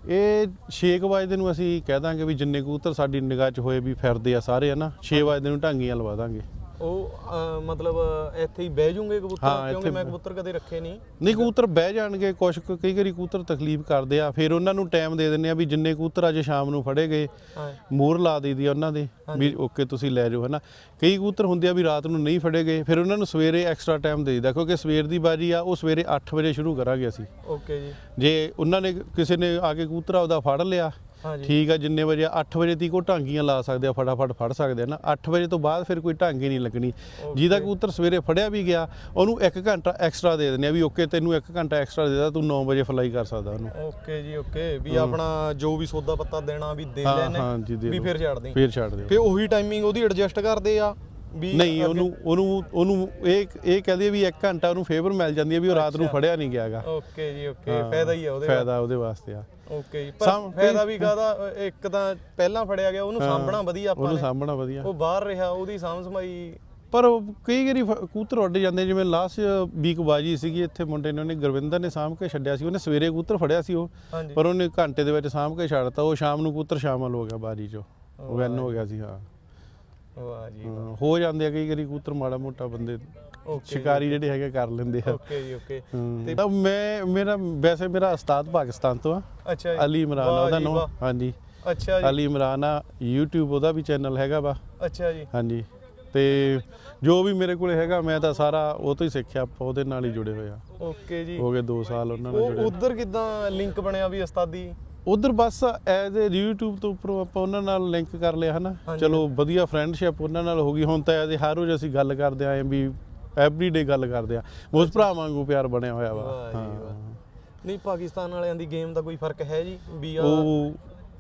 S3: ਇਹ 6 ਵਜੇ ਨੂੰ ਅਸੀਂ ਕਹਿ ਦਾਂਗੇ ਵੀ ਜਿੰਨੇ ਕਬੂਤਰ ਸਾਡੀ ਨਿਗਾਹ 'ਚ ਹੋਏ ਵੀ ਫਿਰਦੇ ਆ ਸਾਰੇ ਹਨਾ 6 ਵਜੇ ਨੂੰ ਢਾਂਗੀਆਂ ਲਵਾ ਦਾਂਗੇ।
S2: ਉਹ ਅਹ, ਮਤਲਬ ਇੱਥੇ ਹੀ ਬਹਿ ਜੂਗੇ ਕਬੂਤਰ ਕਿਉਂਕਿ
S3: ਇੱਥੇ
S2: ਮੈਂ ਕਬੂਤਰ ਕਦੇ ਰੱਖੇ ਨਹੀਂ।
S3: ਨਹੀਂ ਕਬੂਤਰ ਬਹਿ ਜਾਣਗੇ ਕੁਛ ਕੁ ਕਈ ਵਾਰੀ ਕਬੂਤਰ ਤਕਲੀਫ ਕਰਦੇ ਆ ਫਿਰ ਉਹਨਾਂ ਨੂੰ ਟਾਈਮ ਦੇ ਦਿੰਦੇ ਆ ਵੀ ਜਿੰਨੇ ਕਬੂਤਰ ਅੱਜ ਸ਼ਾਮ ਨੂੰ ਫੜੇ ਗਏ
S2: ਹਾਂ।
S3: ਮੋਹਰ ਲਾ ਦਈਦੀ ਆ ਉਹਨਾਂ ਦੇ ਵੀ ਓਕੇ ਤੁਸੀਂ ਲੈ ਜਾਓ ਹਨਾ। ਕਈ ਕਬੂਤਰ ਹੁੰਦੇ ਆ ਵੀ ਰਾਤ ਨੂੰ ਨਹੀਂ ਫੜੇ ਗਏ ਫਿਰ ਉਹਨਾਂ ਨੂੰ ਸਵੇਰੇ ਐਕਸਟਰਾ ਟਾਈਮ ਦੇ ਦਿੰਦਾ ਕਿਉਂਕਿ ਸਵੇਰ ਦੀ ਬਾਜੀ ਆ ਉਹ ਸਵੇਰੇ 8 ਵਜੇ ਸ਼ੁਰੂ ਕਰਾਂਗੇ ਅਸੀਂ।
S2: ਓਕੇ ਜੀ।
S3: ਜੇ ਉਹਨਾਂ ਨੇ ਕਿਸੇ ਨੇ ਆ ਕੇ ਕਬੂਤਰ ਆਪਦਾ ਫੜ ਲਿਆ ਠੀਕ ਆ ਜਿੰਨੇ ਵਜੇ 8 ਵਜੇ ਤੱਕ ਉਹ ਢਾਂਗੀਆਂ ਲਾ ਸਕਦੇ ਆ ਫਟਾਫਟ ਫੜ ਸਕਦੇ ਆ ਨਾ। 8 ਵਜੇ ਤੋਂ ਬਾਅਦ ਫਿਰ ਕੋਈ ਢਾਂਗੀ ਨਹੀਂ ਲੱਗਣੀ। ਜਿਹਦਾ ਕਬੂਤਰ ਸਵੇਰੇ ਫੜਿਆ ਵੀ ਗਿਆ ਉਹਨੂੰ 1 ਘੰਟਾ ਐਕਸਟਰਾ ਦੇ ਦਿੰਦੇ ਆ ਵੀ ਓਕੇ ਤੈਨੂੰ 1 ਘੰਟਾ ਐਕਸਟਰਾ ਦੇਦਾ ਤੂੰ 9 ਵਜੇ ਫਲਾਈ ਕਰ ਸਕਦਾ ਉਹਨੂੰ।
S2: ਓਕੇ ਜੀ ਓਕੇ ਵੀ ਆਪਣਾ ਜੋ ਵੀ ਸੌਦਾ ਪੱਤਾ ਦੇਣਾ ਵੀ ਦੇ ਲੈਣੇ
S3: ਦੇ
S2: ਵੀ। ਫਿਰ ਛੱਡ ਦੇ
S3: ਫਿਰ ਛੱਡ ਦਿਓ।
S2: ਫੇ ਉਹੀ ਟਾਈਮਿੰਗ ਉਹਦੀ ਐਡਜਸਟ ਕਰਦੇ ਆ। ਵੀ
S3: ਨਹੀਂ ਉਹਨੂੰ ਉਹਨੂੰ ਉਹਨੂੰ ਇਹ ਇਹ ਕਹਦੇ ਵੀ 1 ਘੰਟਾ ਉਹਨੂੰ ਫੇਵਰ ਮਿਲ ਜਾਂਦੀ ਹੈ ਵੀ ਉਹ ਰਾਤ ਨੂੰ ਫੜਿਆ ਨਹੀਂ ਗਿਆਗਾ।
S2: ਓਕੇ ਜੀ ਓਕੇ ਫਾਇਦਾ ਹੀ ਆ ਉਹਦੇ
S3: ਫਾਇਦਾ ਉਹਦੇ ਵਾਸਤੇ ਆ।
S2: ਓਕੇ ਜੀ ਪਰ ਫਾਇਦਾ ਵੀ ਕਾਦਾ ਇੱਕ ਤਾਂ ਪਹਿਲਾਂ ਫੜਿਆ ਗਿਆ ਉਹਨੂੰ ਸਾਂਭਣਾ ਵਧੀਆ ਆਪਾਂ
S3: ਉਹਨੂੰ ਸਾਂਭਣਾ ਵਧੀਆ।
S2: ਉਹ ਬਾਹਰ ਰਿਹਾ ਉਹਦੀ ਸਾਂਭ ਸੰਭਾਈ।
S3: ਪਰ ਕਈ ਵਾਰੀ ਫ- ਕਬੂਤਰ ਉੱਡ ਜਾਂਦੇ ਜਿਵੇਂ ਲਾਸਟ ਵੀਕ ਬਾਜੀ ਸੀਗੀ ਇੱਥੇ ਮੁੰਡੇ ਨੇ ਉਹਨੇ ਗੁਰਵਿੰਦਰ ਨੇ ਸਾਂਭ ਕੇ ਛੱਡਿਆ ਸੀ ਉਹਨੇ ਸਵੇਰੇ ਕਬੂਤਰ ਫੜਿਆ ਸੀ ਉਹ ਪਰ ਉਹਨੇ ਘੰਟੇ ਦੇ ਵਿੱਚ ਸਾਂਭ ਕੇ ਛੱਡਤਾ ਉਹ ਸ਼ਾਮ ਨੂੰ ਕਬੂਤਰ ਸ਼ਾਮਲ ਹੋ ਗਿਆ ਬਾਜੀ 'ਚ। ਉਹ ਵੈਨ ਹੋ ਗਿਆ ਸੀ ਹਾਂ।
S2: ਵਾਹ ਜੀ
S3: ਹਾਂ, ਹੋ ਜਾਂਦੇ ਆ ਕਈ ਵਾਰੀ ਕਬੂਤਰ ਮਾੜਾ ਮੋਟਾ ਬੰਦੇ
S2: ਓਕੇ
S3: ਸ਼ਿਕਾਰੀ ਜਿਹੜੇ ਹੈਗੇ ਕਰ ਲੈਂਦੇ ਆ।
S2: ਓਕੇ ਜੀ ਓਕੇ
S3: ਤੇ ਤਾਂ ਮੈਂ ਮੇਰਾ ਵੈਸੇ ਮੇਰਾ ਉਸਤਾਦ ਪਾਕਿਸਤਾਨ ਤੋਂ ਆ।
S2: ਅੱਛਾ ਜੀ।
S3: ਅਲੀ ਇਮਰਾਨ ਆ
S2: ਵਾਹ
S3: ਉਹਦਾ
S2: ਜੀ,
S3: ਨਾਮ।
S2: ਵਾਹ।
S3: ਹਾਂਜੀ।
S2: ਅੱਛਾ ਜੀ।
S3: ਅਲੀ ਇਮਰਾਨ ਆ YouTube ਉਹਦਾ ਵੀ ਚੈਨਲ ਹੈਗਾ ਵਾ।
S2: ਅੱਛਾ ਜੀ।
S3: ਹਾਂਜੀ। ਤੇ ਜੋ ਵੀ ਮੇਰੇ ਕੋਲੇ ਹੈਗਾ ਮੈਂ ਤਾਂ ਸਾਰਾ ਉਹ ਤੋਂ ਹੀ ਸਿੱਖਿਆ ਆਪਾਂ ਉਹਦੇ ਨਾਲ ਹੀ ਜੁੜੇ ਹੋਏ ਆ।
S2: ਓਕੇ ਜੀ।
S3: ਹੋ ਗਏ 2 ਸਾਲ ਉਹਨਾਂ ਨਾਲ
S2: ਉਹ
S3: ਜੁੜੇ
S2: ਉਧਰ ਕਿਦਾਂ ਲਿੰਕ ਬਣਿਆ ਵੀ ਉਸਤਾਦੀ?
S3: ਉਧਰ ਬਸ ਐਜ਼ ਅ YouTube ਤੋਂ ਉੱਪਰੋਂ ਆਪਾਂ ਉਹਨਾਂ ਨਾਲ ਲਿੰਕ ਕਰ ਲਿਆ ਹਨਾ। ਚਲੋ ਵਧੀਆ ਫਰੈਂਡਸ਼ਿਪ ਉਹਨਾਂ ਨਾਲ ਹੋ ਗਈ। ਹੁਣ ਤਾਂ ਐਜ਼ ਹਰ ਰੋਜ਼ ਅਸੀਂ ਗੱਲ ਕਰਦੇ ਆਂ ਵੀ ਐਵਰੀਡੇ ਗੱਲ ਕਰਦੇ ਆ ਉਸ ਭਰਾ ਵਾਂਗੂ ਪਿਆਰ ਬਣਿਆ ਹੋਇਆ ਵਾ। ਹਾਂ।
S2: ਨਹੀਂ ਪਾਕਿਸਤਾਨ ਵਾਲਿਆਂ ਦੀ ਗੇਮ ਦਾ ਕੋਈ ਫ਼ਰਕ ਹੈ ਜੀ? ਵੀ ਆ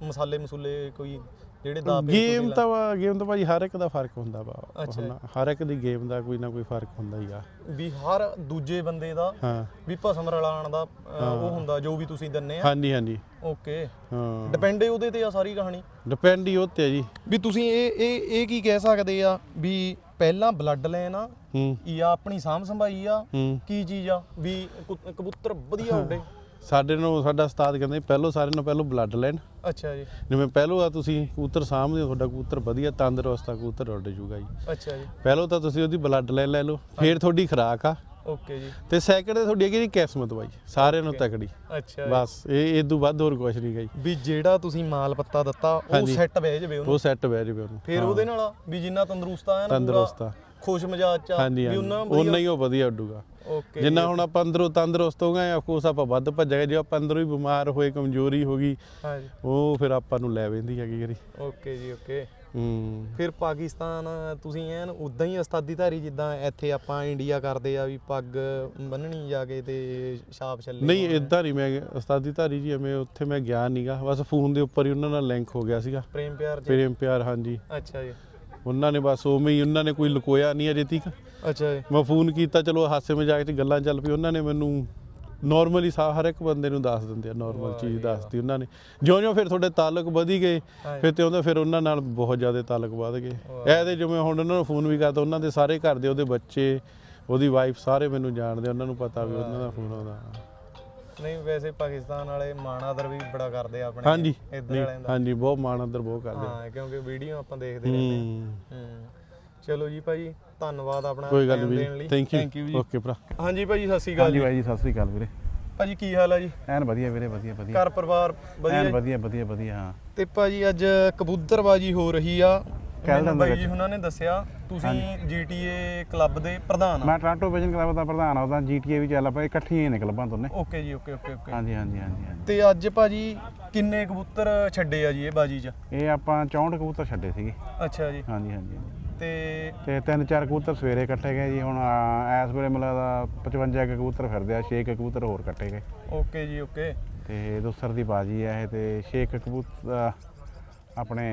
S2: ਮਸਾਲੇ ਮਸੂਲੇ ਕੋਈ ਜਿਹੜੇ ਦਾ
S3: ਗੇਮ ਤਾਂ ਵਾ ਗੇਮ ਤਾਂ ਭਾਜੀ ਹਰ ਇੱਕ ਦਾ ਫ਼ਰਕ ਹੁੰਦਾ ਵਾ।
S2: ਅੱਛਾ।
S3: ਹਰ ਇੱਕ ਦੀ ਗੇਮ ਦਾ ਕੋਈ ਨਾ ਕੋਈ ਫ਼ਰਕ ਹੁੰਦਾ ਹੀ ਆ।
S2: ਵੀ ਹਰ ਦੂਜੇ ਬੰਦੇ ਦਾ
S3: ਹਾਂ।
S2: ਵੀ ਭਸਮ ਰਲਾਣ ਦਾ ਉਹ ਹੁੰਦਾ ਜੋ ਵੀ ਤੁਸੀਂ ਦਿੰਨੇ ਆ।
S3: ਹਾਂਜੀ ਹਾਂਜੀ।
S2: ਓਕੇ।
S3: ਹਾਂ।
S2: ਡਿਪੈਂਡ ਉਹਦੇ ਤੇ ਆ ਸਾਰੀ ਕਹਾਣੀ?
S3: ਡਿਪੈਂਡ ਹੀ ਉਹ ਤੇ ਆ ਜੀ।
S2: ਵੀ ਤੁਸੀਂ ਇਹ ਇਹ ਇਹ ਕੀ ਕਹਿ ਸਕਦੇ ਆ ਵੀ ਪਹਿਲਾਂ ਬਲੱਡ ਲਾਈਨ ਆ
S3: ਹੂੰ।
S2: ਜਾਂ ਆਪਣੀ ਸਾਂਭ ਸੰਭਾਈ ਆ
S3: ਹੂੰ।
S2: ਕੀ ਚੀਜ਼ ਆ? ਵੀ ਕਬੂਤਰ ਵਧੀਆ ਉੱਡੇ।
S3: ਸਾਡੇ ਨੂੰ ਸਾਡਾ ਉਸਤਾਦ ਕਹਿੰਦੇ ਪਹਿਲੋਂ ਸਾਰੇ ਨੂੰ ਪਹਿਲੋਂ ਬਲੱਡ ਲੈਣ
S2: ਅੱਛਾ ਜੀ।
S3: ਜਿਵੇਂ ਪਹਿਲੋਂ ਆ ਤੁਸੀਂ ਕਬੂਤਰ ਸਾਹਮਣੇ ਤੁਹਾਡਾ ਕਬੂਤਰ ਵਧੀਆ ਤੰਦਰੁਸਤ ਆ ਕਬੂਤਰ ਉੱਡ ਜੂਗਾ ਜੀ।
S2: ਅੱਛਾ ਜੀ।
S3: ਪਹਿਲੋਂ ਤਾਂ ਤੁਸੀਂ ਉਹਦੀ ਬਲੱਡ ਲੈ ਲੈ ਲਓ ਫਿਰ ਤੁਹਾਡੀ ਖੁਰਾਕ ਆ।
S2: ਓਕੇ ਜੀ।
S3: ਤੇ ਸੈਕਿੰਡ ਤੇ ਤੁਹਾਡੀ ਹੈਗੀ ਕਿਸਮਤ ਬਾਈ ਸਾਰਿਆਂ ਨੂੰ ਤਕੜੀ।
S2: ਅੱਛਾ।
S3: ਬਸ ਇਹ ਇਹ ਤੋਂ ਵੱਧ ਹੋਰ ਕੁਝ ਨਹੀਂ ਗਈ।
S2: ਵੀ ਜਿਹੜਾ ਤੁਸੀਂ ਮਾਲ ਪੱਤਾ ਦਿੱਤਾ ਉਹ। ਸੈੱਟ ਬਹਿ ਜਾਵੇ ਉਹਨੂੰ।
S3: ਉਹ ਸੈੱਟ ਬਹਿ ਜਾਵੇ ਉਹਨੂੰ
S2: ਫਿਰ ਉਹਦੇ ਨਾਲ ਵੀ ਜਿੰਨਾ ਤੰਦਰੁਸਤ ਆ ਨਾ
S3: ਤੰਦਰੁਸਤ ਆ।
S2: ਖੁਸ਼ ਮਿਜਾਜ ਚ
S3: ਹਾਂਜੀ
S2: ਵੀ ਉਹਨਾਂ
S3: ਉਹਨਾਂ ਹੀ ਉਹ ਵਧੀਆ ਉੱਡੂਗਾ।
S2: ਓਕੇ
S3: ਜਿੰਨਾ ਹੁਣ ਆਪਾਂ ਅੰਦਰੋਂ ਤੰਦਰੁਸਤ ਹੋ ਗਏ ਆਫਕੋਰਸ ਆਪਾਂ ਵੱਧ ਭੱਜਾਂਗੇ ਜੇ ਆਪਾਂ ਅੰਦਰੋਂ ਹੀ ਬਿਮਾਰ ਹੋਏ ਕਮਜ਼ੋਰੀ ਹੋ ਗਈ
S2: ਹਾਂਜੀ।
S3: ਉਹ ਫਿਰ ਆਪਾਂ ਨੂੰ ਲੈ ਵੈਂਦੀ ਹੈਗੀ ਗਰੀ
S2: ਓਕੇ ਜੀ ਓਕੇ
S3: ਹੂੰ।
S2: ਫਿਰ ਪਾਕਿਸਤਾਨ ਤੁਸੀਂ ਐਨ ਉਦਾਂ ਹੀ ਉਸਤਾਦੀ ਧਾਰੀ ਜਿੱਦਾਂ ਇੱਥੇ ਆਪਾਂ ਇੰਡੀਆ ਕਰਦੇ ਆ ਵੀ ਪੱਗ ਬੰਨਣੀ ਜਾ ਕੇ ਤੇ ਛਾਪ ਚੱਲੇ
S3: ਨਹੀਂ ਇਦਾਂ ਨਹੀਂ ਮੈਂ ਉਸਤਾਦੀ ਧਾਰੀ ਜੀ ਐਵੇਂ ਉੱਥੇ ਮੈਂ ਗਿਆ ਨਹੀਂਗਾ ਬਸ ਫੋਨ ਦੇ ਉੱਪਰ ਹੀ ਉਹਨਾਂ ਨਾਲ ਲਿੰਕ ਹੋ ਗਿਆ ਸੀਗਾ।
S2: ਪ੍ਰੇਮ ਪਿਆਰ ਚ?
S3: ਪ੍ਰੇਮ ਪਿਆਰ ਹਾਂਜੀ।
S2: ਅੱਛਾ ਜੀ।
S3: ਉਹਨਾਂ ਨੇ ਬਸ ਉਵੇਂ ਹੀ ਉਹਨਾਂ ਨੇ ਕੋਈ ਲੁਕੋਇਆ ਨਹੀਂ ਅਜੇ ਤੱਕ।
S2: ਅੱਛਾ ਜੀ।
S3: ਮੈਂ ਫੋਨ ਕੀਤਾ ਚਲੋ ਹਾਸੇ ਮਜ਼ਾਕ 'ਚ ਗੱਲਾਂ ਚੱਲ ਪਈ ਉਹਨਾਂ ਨੇ ਮੈਨੂੰ ਨਾਰਮਲੀ ਸਾ ਹਰ ਇੱਕ ਬੰਦੇ ਨੂੰ ਦੱਸ ਦਿੰਦੇ ਆ ਨਾਰਮਲ ਚੀਜ਼ ਦੱਸਦੀ ਉਹਨਾਂ ਨੇ। ਜਿਉਂ-ਜਿਉਂ ਫਿਰ ਤੁਹਾਡੇ ਤਾਲੁਕ ਵਧੀ ਗਏ। ਫਿਰ ਤੇ ਉਹਦੇ ਫਿਰ ਉਹਨਾਂ ਨਾਲ ਬਹੁਤ ਜ਼ਿਆਦਾ ਤਾਲੁਕ ਵਧ ਗਏ। ਇਹਦੇ ਜਿਵੇਂ ਹੁਣ ਉਹਨਾਂ ਨੂੰ ਫੋਨ ਵੀ ਕਰਦਾ ਉਹਨਾਂ ਦੇ ਸਾਰੇ ਘਰ ਦੇ ਉਹਦੇ ਬੱਚੇ ਉਹਦੀ ਵਾਈਫ ਸਾਰੇ ਮੈਨੂੰ ਜਾਣਦੇ ਉਹਨਾਂ ਨੂੰ ਪਤਾ ਵੀ ਉਹਨਾਂ ਦਾ ਫੋਨ ਆਉਂਦਾ।
S2: ਨਹੀਂ ਵੈਸੇ ਪਾਕਿਸਤਾਨ ਵਾਲੇ ਮਾਣ ਆਦਰ ਵੀ ਬੜਾ ਕਰਦੇ ਆ ਆਪਣੇ
S3: ਹਾਂਜੀ।
S2: ਇੱਧਰ ਵਾਲਿਆਂ ਦਾ।
S3: ਹਾਂਜੀ ਬਹੁਤ ਮਾਣ ਬਹੁਤ ਕਰਦੇ
S2: ਹਾਂ ਕਿਉਂਕਿ ਵੀਡੀਓ ਆਪਾਂ ਦੇਖਦੇ ਰਹਿੰਦੇ
S3: ਹੂੰ।
S2: ਚਲੋ ਜੀ ਭਾਜੀ ਧੰਨਵਾਦ ਆਪਣਾ
S3: ਕੋਈ ਗੱਲ ਨਹੀਂ
S2: ਦੇਣ ਲਈ।
S3: ਥੈਂਕ ਯੂ
S2: ਜੀ।
S3: ਓਕੇ ਭਰਾ।
S2: ਹਾਂਜੀ ਭਾਜੀ ਸਤਿ ਸ਼੍ਰੀ ਅਕਾਲ
S5: ਹਾਂਜੀ
S2: ਜੀ।
S5: ਜੀ ਸਤਿ ਸ੍ਰੀ ਅਕਾਲ ਵੀਰੇ।
S2: ਭਾਜੀ ਕੀ ਹਾਲ ਆ ਜੀ?
S5: ਐਨ ਵਧੀਆ ਵੀਰੇ ਵਧੀਆ ਵਧੀਆ।
S2: ਘਰ ਪਰਿਵਾਰ ਵਧੀਆ?
S5: ਐਨ? ਵਧੀਆ ਵਧੀਆ ਵਧੀਆ ਹਾਂ।
S2: ਤੇ ਭਾਜੀ ਅੱਜ ਕਬੂਤਰਬਾਜੀ ਹੋ ਰਹੀ ਆ। ਮੈਨੂੰ ਬਾਈ ਜੀ। ਉਹਨਾਂ ਨੇ ਦੱਸਿਆ ਤੁਸੀਂ GTA ਕਲੱਬ ਦੇ ਪ੍ਰਧਾਨ ਆ।
S5: ਮੈਂ ਟ੍ਰਾਂਟੋ ਵਿਜਨ ਕਲੱਬ ਦਾ ਪ੍ਰਧਾਨ ਹਾਂ ਉਹਦਾ ਜੀਟੀਏ ਵੀ ਚੱਲ ਪਏ ਇਕੱਠੀਆਂ ਹੀ ਨੇ ਕਲੱਬਾਂ ਦੋਨੇ।
S2: ਓਕੇ ਜੀ ਓਕੇ ਓਕੇ ਓਕੇ
S5: ਹਾਂਜੀ ਹਾਂਜੀ ਹਾਂਜੀ ਹਾਂਜੀ।
S2: ਤੇ ਅੱਜ ਭਾਜੀ ਕਿੰਨੇ ਕਬੂਤਰ ਛੱਡੇ ਆ ਜੀ ਇਹ ਬਾਜੀ 'ਚ?
S5: ਇਹ ਆਪਾਂ 64 ਕਬੂਤਰ ਛੱਡੇ ਸੀਗੇ।
S2: ਅੱਛਾ ਜੀ।
S5: ਹਾਂਜੀ ਹਾਂਜੀ ਹਾਂਜੀ।
S2: ਤੇ
S5: ਤੇ ਤਿੰਨ ਚਾਰ ਕਬੂਤਰ ਸਵੇਰੇ ਕੱਟੇ ਗਏ ਜੀ ਹੁਣ ਆ, ਇਸ ਵੇਲੇ ਮਿਲਾ ਦਾ 55 ਕੁ ਕਬੂਤਰ ਫਿਰਦੇ ਆ 6 ਕਬੂਤਰ ਹੋਰ ਕੱਟੇ ਗਏ।
S2: ਓਕੇ ਜੀ ਓਕੇ
S5: ਤੇ ਦੁਸਰ ਦੀ ਬਾਜੀ ਆ ਇਹ ਤੇ 6 ਕਬੂਤਰ ਆਪਣੇ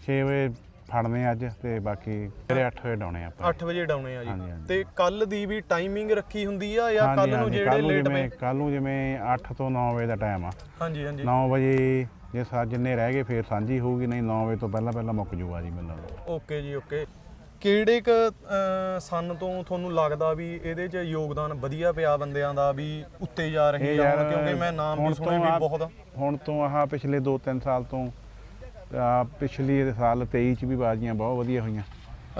S5: 6 ਵਜੇ ਫੜਨੇ ਅੱਜ ਤੇ ਬਾਕੀ ਫਿਰ 8 ਵਜੇ ਡਾਉਣੇ ਆਪਾਂ।
S2: 8 ਵਜੇ ਡਾਉਣੇ ਆ
S5: ਹਾਂਜੀ,
S2: ਜੀ।
S5: ਹਾਂਜੀ।
S2: ਤੇ ਕੱਲ ਦੀ ਵੀ ਟਾਈਮਿੰਗ ਰੱਖੀ ਹੁੰਦੀ ਆ ਜਾਂ ਕੱਲ ਨੂੰ ਜਿਹੜੇ
S5: ਨੂੰ
S2: ਲੇਟ
S5: ਜਿਵੇਂ
S2: ਪਏ
S5: ਕੱਲ ਨੂੰ ਜਿਵੇਂ 8 ਤੋਂ 9 ਵਜੇ ਦਾ ਟਾਈਮ ਆ।
S2: ਹਾਂਜੀ ਹਾਂਜੀ।
S5: 9 ਵਜੇ ਜੇ ਸਾ ਜਿੰਨੇ ਰਹਿ ਗਏ ਫੇਰ ਸਾਂਝੀ ਹੋਊਗੀ ਨਹੀਂ 9 ਵਜੇ ਤੋਂ ਪਹਿਲਾਂ ਪਹਿਲਾਂ ਮੁੱਕ ਜੂਗਾ ਜੀ ਮੈਨੂੰ ਲੱਗਦਾ।
S2: ਓਕੇ ਜੀ ਓਕੇ। ਕਿਹੜੇ ਕ ਸਨ ਤੋਂ ਤੁਹਾਨੂੰ ਲੱਗਦਾ ਵੀ ਇਹਦੇ 'ਚ ਯੋਗਦਾਨ ਵਧੀਆ ਪਿਆ ਬੰਦਿਆਂ ਦਾ ਵੀ ਉੱਤੇ ਜਾ ਰਹੀ ਆ ਹੁਣ? ਕਿਉਂਕਿ ਮੈਂ ਨਾਮ ਵੀ
S5: ਹੁਣ
S2: ਸੁਣੇ
S5: ਤੋਂ
S2: ਵੀ
S5: ਆਹ-
S2: ਬਹੁਤ।
S5: ਹੁਣ ਤੋਂ ਆਹ ਪਿਛਲੇ 2-3 ਸਾਲ ਤੋਂ ਪਿਛਲੀ ਸਾਲ 23 ਚ ਵੀ ਬਾਜ਼ੀਆਂ ਬਹੁਤ ਵਧੀਆ ਹੋਈਆਂ।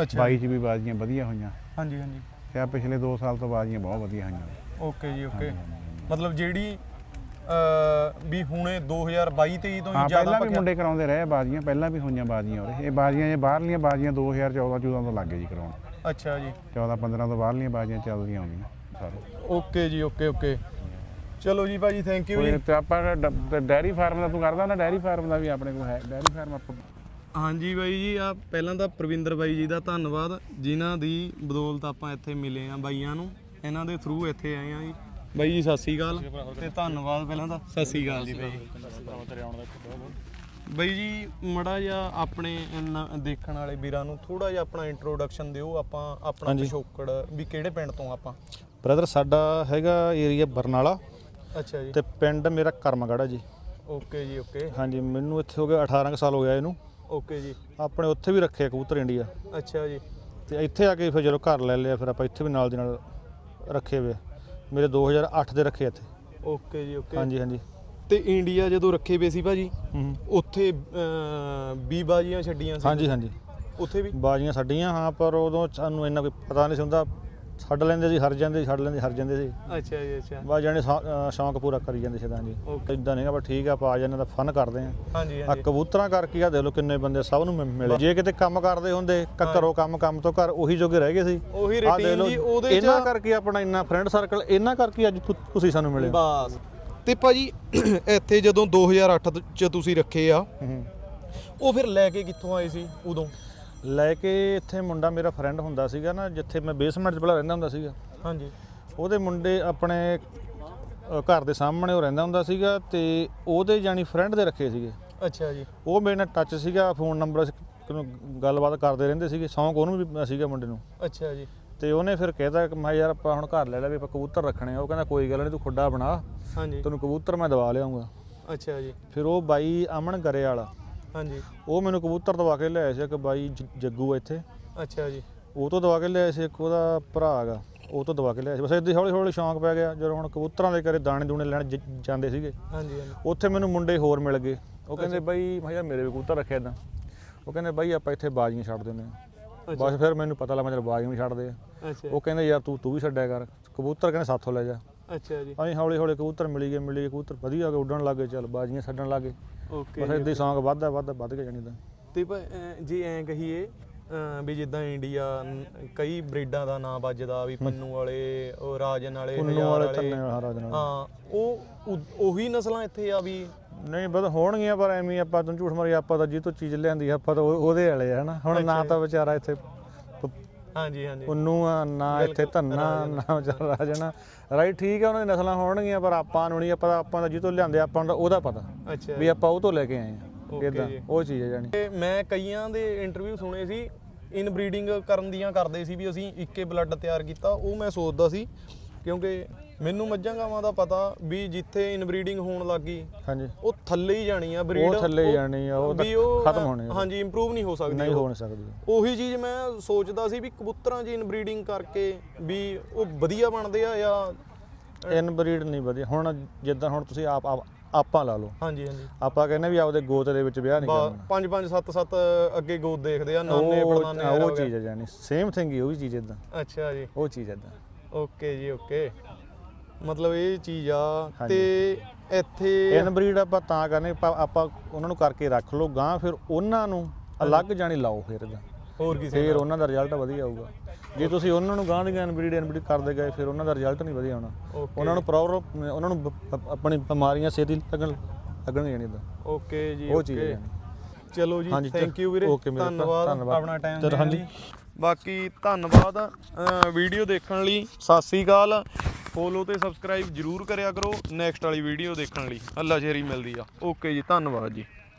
S2: ਅੱਛਾ।
S5: 22 ਚ ਵੀ ਬਾਜ਼ੀਆਂ ਵਧੀਆ ਹੋਈਆਂ।
S2: ਹਾਂਜੀ ਹਾਂਜੀ।
S5: ਤੇ ਆ ਪਿਛਲੇ 2 ਸਾਲ ਤੋਂ ਬਾਜ਼ੀਆਂ ਬਹੁਤ ਵਧੀਆ ਹੋਈਆਂ।
S2: ਓਕੇ ਜੀ ਓਕੇ। ਮਤਲਬ ਜਿਹੜੀ ਅ, ਵੀ ਹੁਣੇ 2022 23 ਤੋਂ ਹੀ ਜ਼ਿਆਦਾ
S5: ਪਹਿਲਾਂ ਵੀ ਮੁੰਡੇ ਕਰਾਉਂਦੇ ਰਹੇ ਬਾਜ਼ੀਆਂ ਪਹਿਲਾਂ ਵੀ ਹੋਈਆਂ ਬਾਜ਼ੀਆਂ ਉਰੇ। ਇਹ ਬਾਜ਼ੀਆਂ ਇਹ ਬਾਹਰਲੀਆਂ ਬਾਜ਼ੀਆਂ 2014 14 ਤੋਂ ਲੱਗੇ ਜੀ ਕਰਾਉਣ।
S2: ਅੱਛਾ ਜੀ।
S5: 14 15 ਤੋਂ ਬਾਹਰਲੀਆਂ ਬਾਜ਼ੀਆਂ ਚੱਲਦੀਆਂ ਹੁੰਦੀਆਂ ਸਾਰੇ।
S2: ਓਕੇ ਜੀ ਓਕੇ ਓਕੇ। ਚਲੋ ਜੀ ਭਾਜੀ ਥੈਂਕ ਯੂ ਜੀ।
S5: ਤੇ ਆਪਾਂ ਡੈਰੀ ਫਾਰਮ ਦਾ ਤੂੰ ਕਰਦਾ ਨਾ ਡੈਰੀ ਫਾਰਮ ਦਾ ਵੀ ਆਪਣੇ ਕੋਲ ਹੈ ਡੈਰੀ ਫਾਰਮ ਆਪਾਂ
S2: ਹਾਂਜੀ ਬਾਈ ਜੀ ਆ ਪਹਿਲਾਂ ਤਾਂ ਪ੍ਰਵਿੰਦਰ ਬਾਈ ਜੀ ਦਾ ਧੰਨਵਾਦ ਜਿਨ੍ਹਾਂ ਦੀ ਬਦੌਲਤ ਆਪਾਂ ਇੱਥੇ ਮਿਲੇ ਆ ਬਾਈਆਂ ਨੂੰ ਇਹਨਾਂ ਦੇ ਥਰੂ ਇੱਥੇ ਆਏ ਆ ਜੀ। ਬਾਈ ਜੀ ਸਤਿ ਸ੍ਰੀ ਅਕਾਲ ਤੇ ਧੰਨਵਾਦ ਪਹਿਲਾਂ ਤਾਂ ਸਤਿ ਸ੍ਰੀ ਅਕਾਲ ਜੀ ਬਾਈ। ਬਾਈ ਜੀ ਮੜਾ ਜਿਹਾ ਆਪਣੇ ਦੇਖਣ ਵਾਲੇ ਵੀਰਾਂ ਨੂੰ ਥੋੜਾ ਜਿਹਾ ਆਪਣਾ ਇੰਟਰੋਡਕਸ਼ਨ ਦਿਓ ਆਪਾਂ ਆਪਣਾ ਪਿਛੋਕੜ ਵੀ ਕਿਹੜੇ ਪਿੰਡ ਤੋਂ ਆਪਾਂ?
S6: ਬ੍ਰਦਰ ਸਾਡਾ ਹੈਗਾ ਏਰੀਆ ਬਰਨਾਲਾ।
S2: ਅੱਛਾ ਜੀ।
S6: ਤੇ ਪਿੰਡ ਮੇਰਾ ਕਰਮਗੜਾ ਜੀ।
S2: ਓਕੇ ਜੀ ਓਕੇ।
S6: ਹਾਂਜੀ ਮੈਨੂੰ ਇੱਥੇ ਹੋ ਗਿਆ 18 ਕੁ ਸਾਲ ਹੋ ਗਿਆ ਇਹਨੂੰ।
S2: ਓਕੇ ਜੀ।
S6: ਆਪਣੇ ਉੱਥੇ ਵੀ ਰੱਖਿਆ ਕਬੂਤਰ ਇੰਡੀਆ।
S2: ਅੱਛਾ ਜੀ।
S6: ਤੇ ਇੱਥੇ ਆ ਕੇ ਫਿਰ ਜਦੋਂ ਘਰ ਲੈ ਲਿਆ ਫਿਰ ਆਪਾਂ ਇੱਥੇ ਵੀ ਨਾਲ ਦੀ ਨਾਲ ਰੱਖੇ ਹੋਏ ਆ। ਮੇਰੇ 2008 ਦੇ ਰੱਖੇ ਇੱਥੇ।
S2: ਓਕੇ ਜੀ ਓਕੇ।
S6: ਹਾਂਜੀ ਹਾਂਜੀ।
S2: ਤੇ ਇੰਡੀਆ ਜਦੋਂ ਰੱਖੇ ਵੇ ਸੀ ਭਾਜੀ
S6: ਹੂੰ
S2: ਉੱਥੇ ਅਹ, ਵੀਹ ਬਾਜੀਆਂ ਛੱਡੀਆਂ ਸੀ।
S6: ਹਾਂਜੀ ਹਾਂਜੀ।
S2: ਉੱਥੇ ਵੀ?
S6: ਬਾਜ਼ੀਆਂ ਸਾਡੀਆਂ ਹਾਂ ਪਰ ਉਦੋਂ ਸਾਨੂੰ ਇੰਨਾ ਕੋਈ ਪਤਾ ਨਹੀਂ ਸੀ ਹੁੰਦਾ। ਛੱਡ ਲੈਂਦੇ ਸੀ ਹਰ ਜਾਂਦੇ ਸੀ ਛੱਡ ਲੈਂਦੇ ਹਰ ਜਾਂਦੇ ਸੀ।
S2: ਅੱਛਾ ਜੀ ਅੱਛਾ।
S6: ਬਸ ਜਾਣੇ ਸ਼ੌ- ਅਹ ਸ਼ੌਂਕ ਪੂਰਾ ਕਰੀ ਜਾਂਦੇ ਸੀ ਤਾਂ ਜੀ।
S2: Okay.
S6: ਇਦਾਂ ਨਹੀਂਗਾ ਬਸ ਠੀਕ ਆ ਆ ਜਾਂਦੇ ਤਾਂ ਫਨ ਕਰਦੇ ਆ
S2: ਹਾਂਜੀ
S6: ਆ
S2: ਹਾਂਜੀ
S6: ਕਬੂਤਰਾਂ ਕਰਕੇ ਆ ਦੇਖ ਲਓ ਕਿੰਨੇ ਬੰਦੇ ਸਭ ਨੂੰ ਮਿ- ਮਿਲੇ। ਜੇ ਕਿਤੇ ਕੰਮ ਕਰਦੇ ਹੁੰਦੇ ਕ- ਘਰੋਂ ਕੰਮ ਕੰਮ ਤੋਂ ਘਰ ਉਹੀ ਜੋਗੇ ਰਹਿ ਗਏ ਸੀ।
S2: ਉਹੀ
S6: ਆਹ ਦੇਖ
S2: routine
S6: ਲਓ,
S2: ਜੀ, ਉਹਦੇ 'ਚ-
S6: ਇਹਨਾਂ ਕਰਕੇ ਆਪਣਾ ਇੰਨਾ ਫਰੈਂਡ ਸਰਕਲ ਇਹਨਾਂ ਕਰਕੇ ਅੱਜ ਤੁ- ਤੁਸੀਂ ਸਾਨੂੰ ਮਿਲੇ।
S2: ਬਸ। ਤੇ ਭਾਜੀ ਇੱਥੇ ਜਦੋਂ 2008 ਚ ਤੁਸੀਂ ਰੱਖੇ ਆ
S6: ਹੂੰ।
S2: ਉਹ ਫਿਰ ਲੈ ਕੇ ਕਿੱਥੋਂ ਆਏ ਸੀ ਉਦੋਂ?
S6: ਲੈ ਕੇ ਇੱਥੇ ਮੁੰਡਾ ਮੇਰਾ ਫਰੈਂਡ ਹੁੰਦਾ ਸੀਗਾ ਨਾ ਜਿੱਥੇ ਮੈਂ ਬੇਸਮੈਂਟ 'ਚ ਪਹਿਲਾਂ ਰਹਿੰਦਾ ਹੁੰਦਾ ਸੀਗਾ।
S2: ਹਾਂਜੀ।
S6: ਉਹਦੇ ਮੁੰਡੇ ਆਪਣੇ ਅ, ਘਰ ਦੇ ਸਾਹਮਣੇ ਉਹ ਰਹਿੰਦਾ ਹੁੰਦਾ ਸੀਗਾ ਤੇ ਉਹਦੇ ਜਾਨੀ ਫਰੈਂਡ ਦੇ ਰੱਖੇ ਸੀਗੇ।
S2: ਅੱਛਾ ਜੀ।
S6: ਉਹ ਮੇਰੇ ਨਾਲ ਟੱਚ ਸੀਗਾ ਫੋਨ ਨੰਬਰ ਅਸੀਂ ਗੱਲਬਾਤ ਕਰਦੇ ਰਹਿੰਦੇ ਸੀਗੇ ਸ਼ੌਂਕ ਉਹਨੂੰ ਵੀ ਸੀਗਾ ਮੁੰਡੇ ਨੂੰ।
S2: ਅੱਛਾ ਜੀ।
S6: ਤੇ ਉਹਨੇ ਫਿਰ ਕਹਿਤਾ ਕਿ ਮੈਂ ਯਾਰ ਆਪਾਂ ਹੁਣ ਘਰ ਲੈ ਲਿਆ ਵੀ ਆਪਾਂ ਕਬੂਤਰ ਰੱਖਣੇ ਆ। ਉਹ ਕਹਿੰਦਾ ਕੋਈ ਗੱਲ ਨਹੀਂ ਤੂੰ ਖੁੱਡਾ ਬਣਾ।
S2: ਹਾਂਜੀ।
S6: ਤੈਨੂੰ ਕਬੂਤਰ ਮੈਂ ਦਵਾ ਲਿਆਉਂਗਾ।
S2: ਅੱਛਾ ਜੀ।
S6: ਫਿਰ ਉਹ ਬਾਈ ਅਮਨ ਗਰੇ ਵਾਲਾ
S2: ਹਾਂਜੀ।
S6: ਉਹ ਮੈਨੂੰ ਕਬੂਤਰ ਦਵਾ ਕੇ ਲਿਆਇਆ ਸੀ ਕਿ ਬਾਈ ਜ- ਜੱਗੂ ਆ ਇੱਥੇ।
S2: ਅੱਛਾ ਜੀ।
S6: ਉਹ ਤੋਂ ਦਵਾ ਕੇ ਲਿਆਏ ਸੀ ਇੱਕ ਉਹਦਾ ਭਰਾ ਹੈਗਾ ਉਹ ਤੋਂ ਦਵਾ ਕੇ ਲਿਆਏ ਸੀ। ਬਸ ਇਦਾਂ ਹੌਲੀ ਹੌਲੀ ਸ਼ੌਂਕ ਪੈ ਗਿਆ ਜਦੋਂ ਹੁਣ ਕਬੂਤਰਾਂ ਦੇ ਘਰੇ ਦਾਣੇ ਦੂਣੇ ਲੈਣ ਜ- ਜਾਂਦੇ ਸੀਗੇ।
S2: ਹਾਂਜੀ ਹਾਂਜੀ।
S6: ਉੱਥੇ ਮੈਨੂੰ ਮੁੰਡੇ ਹੋਰ ਮਿਲ ਗਏ। ਉਹ ਕਹਿੰਦੇ ਬਾਈ ਮੈਂ ਯਾਰ ਮੇਰੇ ਵੀ ਕਬੂਤਰ ਰੱਖਿਆ ਇਦਾਂ ਉਹ ਕਹਿੰਦੇ ਬਾਈ ਆਪਾਂ ਇੱਥੇ ਬਾਜ਼ੀਆਂ ਛੱਡ ਦਿੰਦੇ ਹਾਂ। ਬਸ ਫਿਰ ਮੈਨੂੰ ਪਤਾ ਲੱਗਾ ਮੈਂ ਚਲ ਬਾਜ਼ੀਆਂ ਵੀ ਛੱਡਦੇ ਆ।
S2: ਅੱਛਾ।
S6: ਉਹ ਕਹਿੰਦੇ ਯਾਰ ਤੂੰ ਤੂੰ ਵੀ ਛੱਡਿਆ ਕਰ। ਕਬੂਤਰ ਕਹਿੰਦੇ ਸਾਥੋਂ ਲੈ ਜਾ।
S2: ਅੱਛਾ ਜੀ।
S6: ਅਸੀਂ ਹੌਲੀ ਹੌਲੀ ਕਬੂਤਰ ਮਿਲੀ ਗਏ ਮਿਲੀ ਗਏ ਕਬੂਤਰ ਵਧੀਆ ਗਏ ਉੱਡਣ ਲੱਗੇ ਚੱਲ ਬਾਜ਼ੀਆਂ ਛੱਡਣ ਲੱਗੇ
S2: ਓਕੇ
S6: ਬਸ ਇਦਾਂ ਹੀ ਸ਼ੌਂਕ ਵੱਧਦਾ ਵੱਧਦਾ ਵੱਧ ਕੇ ਜਾਣੀ ਦਾ
S2: ਤੇ ਜੇ ਐਂ ਕਹੀਏ ਵੀ ਜਿੱਦਾਂ ਇੰਡੀਆ ਕਈ ਬਰੀਡਾਂ ਦਾ ਨਾਂ ਵੱਜਦਾ ਵੀ ਪੰਨੂ ਵਾਲੇ ਉਹ ਰਾਜਨ ਵਾਲੇ
S6: ਪੁੰਨੂ
S2: ਹਜ਼ਾਰ
S6: ਵਾਲੇ
S2: ਹਾਂ ਉਹ ਉਹੀ ਨਸਲਾਂ ਇੱਥੇ ਆ ਵੀ
S6: ਨਹੀਂ ਬਸ ਹੋਣਗੀਆਂ ਪਰ ਐਵੇਂ ਆਪਾਂ ਤੋਂ ਝੂਠ ਮਾਰੀ ਆਪਾਂ ਤਾਂ ਜੀ ਤੋਂ ਚੀਜ਼ ਲਿਆਂਦੀ ਆਪਾਂ ਤਾਂ ਉਹ- ਉਹਦੇ ਵਾਲੇ ਆ ਹਨਾ? ਹੁਣ ਨਾ ਤਾਂ ਵਿਚਾਰਾ ਇੱਥੇ
S2: ਹਾਂਜੀ ਹਾਂਜੀ।
S6: ਪੁੰਨੂ ਆ ਨਾ ਇੱਥੇ ਧੰਨਾ ਨਾ ਵਿਚਾਰਾ ਰਾਜਣਾ। ਰਾਈਟ ਠੀਕ ਆ ਉਹਨਾਂ ਦੀ ਨਸਲਾਂ ਹੋਣਗੀਆਂ ਪਰ ਆਪਾਂ ਨੂੰ ਨਹੀਂ ਆਪਾਂ ਆਪਾਂ ਤਾਂ ਜੀ ਤੋਂ ਲਿਆਂਦੇ ਆਪਾਂ ਨੂੰ ਉਹਦਾ ਪਤਾ
S2: ਅੱਛਾ।
S6: ਵੀ ਆਪਾਂ ਉਹ ਤੋਂ ਲੈ ਕੇ ਆਏ ਆ ਇਦਾਂ। ਉਹ ਚੀਜ਼ ਹੈ
S2: ਤੇ ਮੈਂ ਕਈਆਂ ਦੇ ਇੰਟਰਵਿਊ ਸੁਣੇ ਸੀ ਇਨ ਬਰੀਡਿੰਗ ਕਰਨ ਦੀਆਂ ਕਰਦੇ ਸੀ ਵੀ ਅਸੀਂ ਇੱਕੇ ਬਲੱਡ ਤਿਆਰ ਕੀਤਾ ਉਹ ਮੈਂ ਸੋਚਦਾ ਸੀ ਕਿਉਂਕਿ ਮੈਨੂੰ ਮੱਝਾਂ ਗਾਵਾਂ ਦਾ ਪਤਾ ਵੀ ਜਿੱਥੇ ਇਨ ਬਰੀਡਿੰਗ ਹੋਣ ਲੱਗੀ
S6: ਹਾਂਜੀ।
S2: ਉਹ ਥੱਲੇ ਹੀ ਜਾਣੀ ਆ ਬਰੀਡ
S6: ਉਹ ਥੱਲੇ ਹੀ ਜਾਣੀ ਆ, ਉਹ ਤਾਂ ਖਤਮ ਹੋਣੀ ਆ।
S2: ਹਾਂਜੀ ਇੰਪਰੂਵ ਨਹੀਂ ਹੋ ਸਕਦੀ
S6: ਨਹੀਂ। ਹੋ ਨਹੀਂ ਸਕਦੀ।
S2: ਉਹੀ ਚੀਜ਼ ਮੈਂ ਸੋਚਦਾ ਸੀ ਵੀ ਕਬੂਤਰਾਂ 'ਚ ਇਨ ਬਰੀਡਿੰਗ ਕਰਕੇ ਵੀ ਉਹ ਵਧੀਆ ਬਣਦੇ ਆ ਜਾਂ
S6: ਇਨ ਬਰੀਡ ਨਹੀਂ ਵਧੀਆ। ਹੁਣ ਜਿੱਦਾਂ ਹੁਣ ਤੁਸੀਂ ਆਪ ਆਪ- ਲਾ ਲਓ।
S2: ਹਾਂਜੀ ਹਾਂਜੀ।
S6: ਆਪਾਂ ਕਹਿੰਦੇ ਵੀ ਆਪਦੇ ਗੋਤ ਦੇ ਵਿੱਚ ਵਿਆਹ ਨਹੀਂ ਕਰਨਾ।
S2: ਪੰਜ ਪੰਜ ਸੱਤ ਸੱਤ ਅੱਗੇ ਗੋਦ ਦੇਖਦੇ ਆ ਨਾਨੇ ਪੜਨਾਨੇ
S6: ਉਹ। ਚੀਜ਼ ਹੈ ਜਾਨੀ ਸੇਮ ਥਿੰਗ ਹੀ ਉਹ ਵੀ ਚੀਜ਼ ਇਦਾਂ
S2: ਅੱਛਾ ਜੀ।
S6: ਉਹ ਚੀਜ਼ ਇਦਾਂ
S2: ਓਕੇ ਜੀ ਓਕੇ। ਮਤਲਬ ਇਹ ਚੀਜ਼ ਆ ਤੇ ਇੱਥੇ
S6: ਇਨ ਬਰੀਡ ਆਪਾਂ ਤਾਂ ਕਰਨੇ ਆਪਾਂ ਉਹਨਾਂ ਨੂੰ ਕਰਕੇ ਰੱਖ ਲਓ ਗਾਂ ਫਿਰ ਉਹਨਾਂ ਨੂੰ ਅਲੱਗ ਜਾਣੀ ਲਾਓ ਫਿਰ
S2: ਹੋਰ ਕਿਸੇ
S6: ਫਿਰ ਉਹਨਾਂ ਦਾ ਰਿਜ਼ਲਟ ਵਧੀਆ ਆਊਗਾ। ਜੇ ਤੁਸੀਂ ਉਹਨਾਂ ਨੂੰ ਗਾਂ ਦੀ ਇਨ ਬਰੀਡ ਇਨ ਬਰੀਡ ਕਰਦੇ ਗਏ ਫਿਰ ਉਹਨਾਂ ਦਾ ਰਿਜ਼ਲਟ ਨਹੀਂ ਵਧੀਆ ਆਉਣਾ। ਉਹਨਾਂ ਨੂੰ ਪ੍ਰੋਬਲਮ ਉਹਨਾਂ ਨੂੰ ਆਪਣੀ ਬਿਮਾਰੀਆਂ ਛੇਤੀ ਲੱਗਣ ਲੱਗਣਗੀਆਂ ਨਹੀਂ ਇਦਾਂ।
S2: ਓਕੇ ਜੀ
S6: ਉਹ ਚੀਜ਼ ਹੈ
S2: ਚਲੋ ਜੀ ਥੈਂਕ ਯੂ ਵੀਰੇ। ਧੰਨਵਾਦ। ਆਪਣਾ ਟਾਈਮ ਦੇਣ
S6: ਹਾਂਜੀ।
S2: ਲਈ। ਬਾਕੀ ਧੰਨਵਾਦ ਵੀਡੀਓ ਦੇਖਣ ਲਈ। ਸਤਿ ਸ੍ਰੀ ਅਕਾਲ। ਫੋਲੋ ਤੇ ਸਬਸਕ੍ਰਾਈਬ ਜਰੂਰ ਕਰਿਆ ਕਰੋ ਨੈਕਸਟ ਵਾਲੀ ਵੀਡੀਓ ਦੇਖਣ ਲਈ ਅੱਲਾ ਸ਼ੇਰੀ ਮਿਲਦੀ ਆ। ਓਕੇ ਜੀ, ਧੰਨਵਾਦ ਜੀ।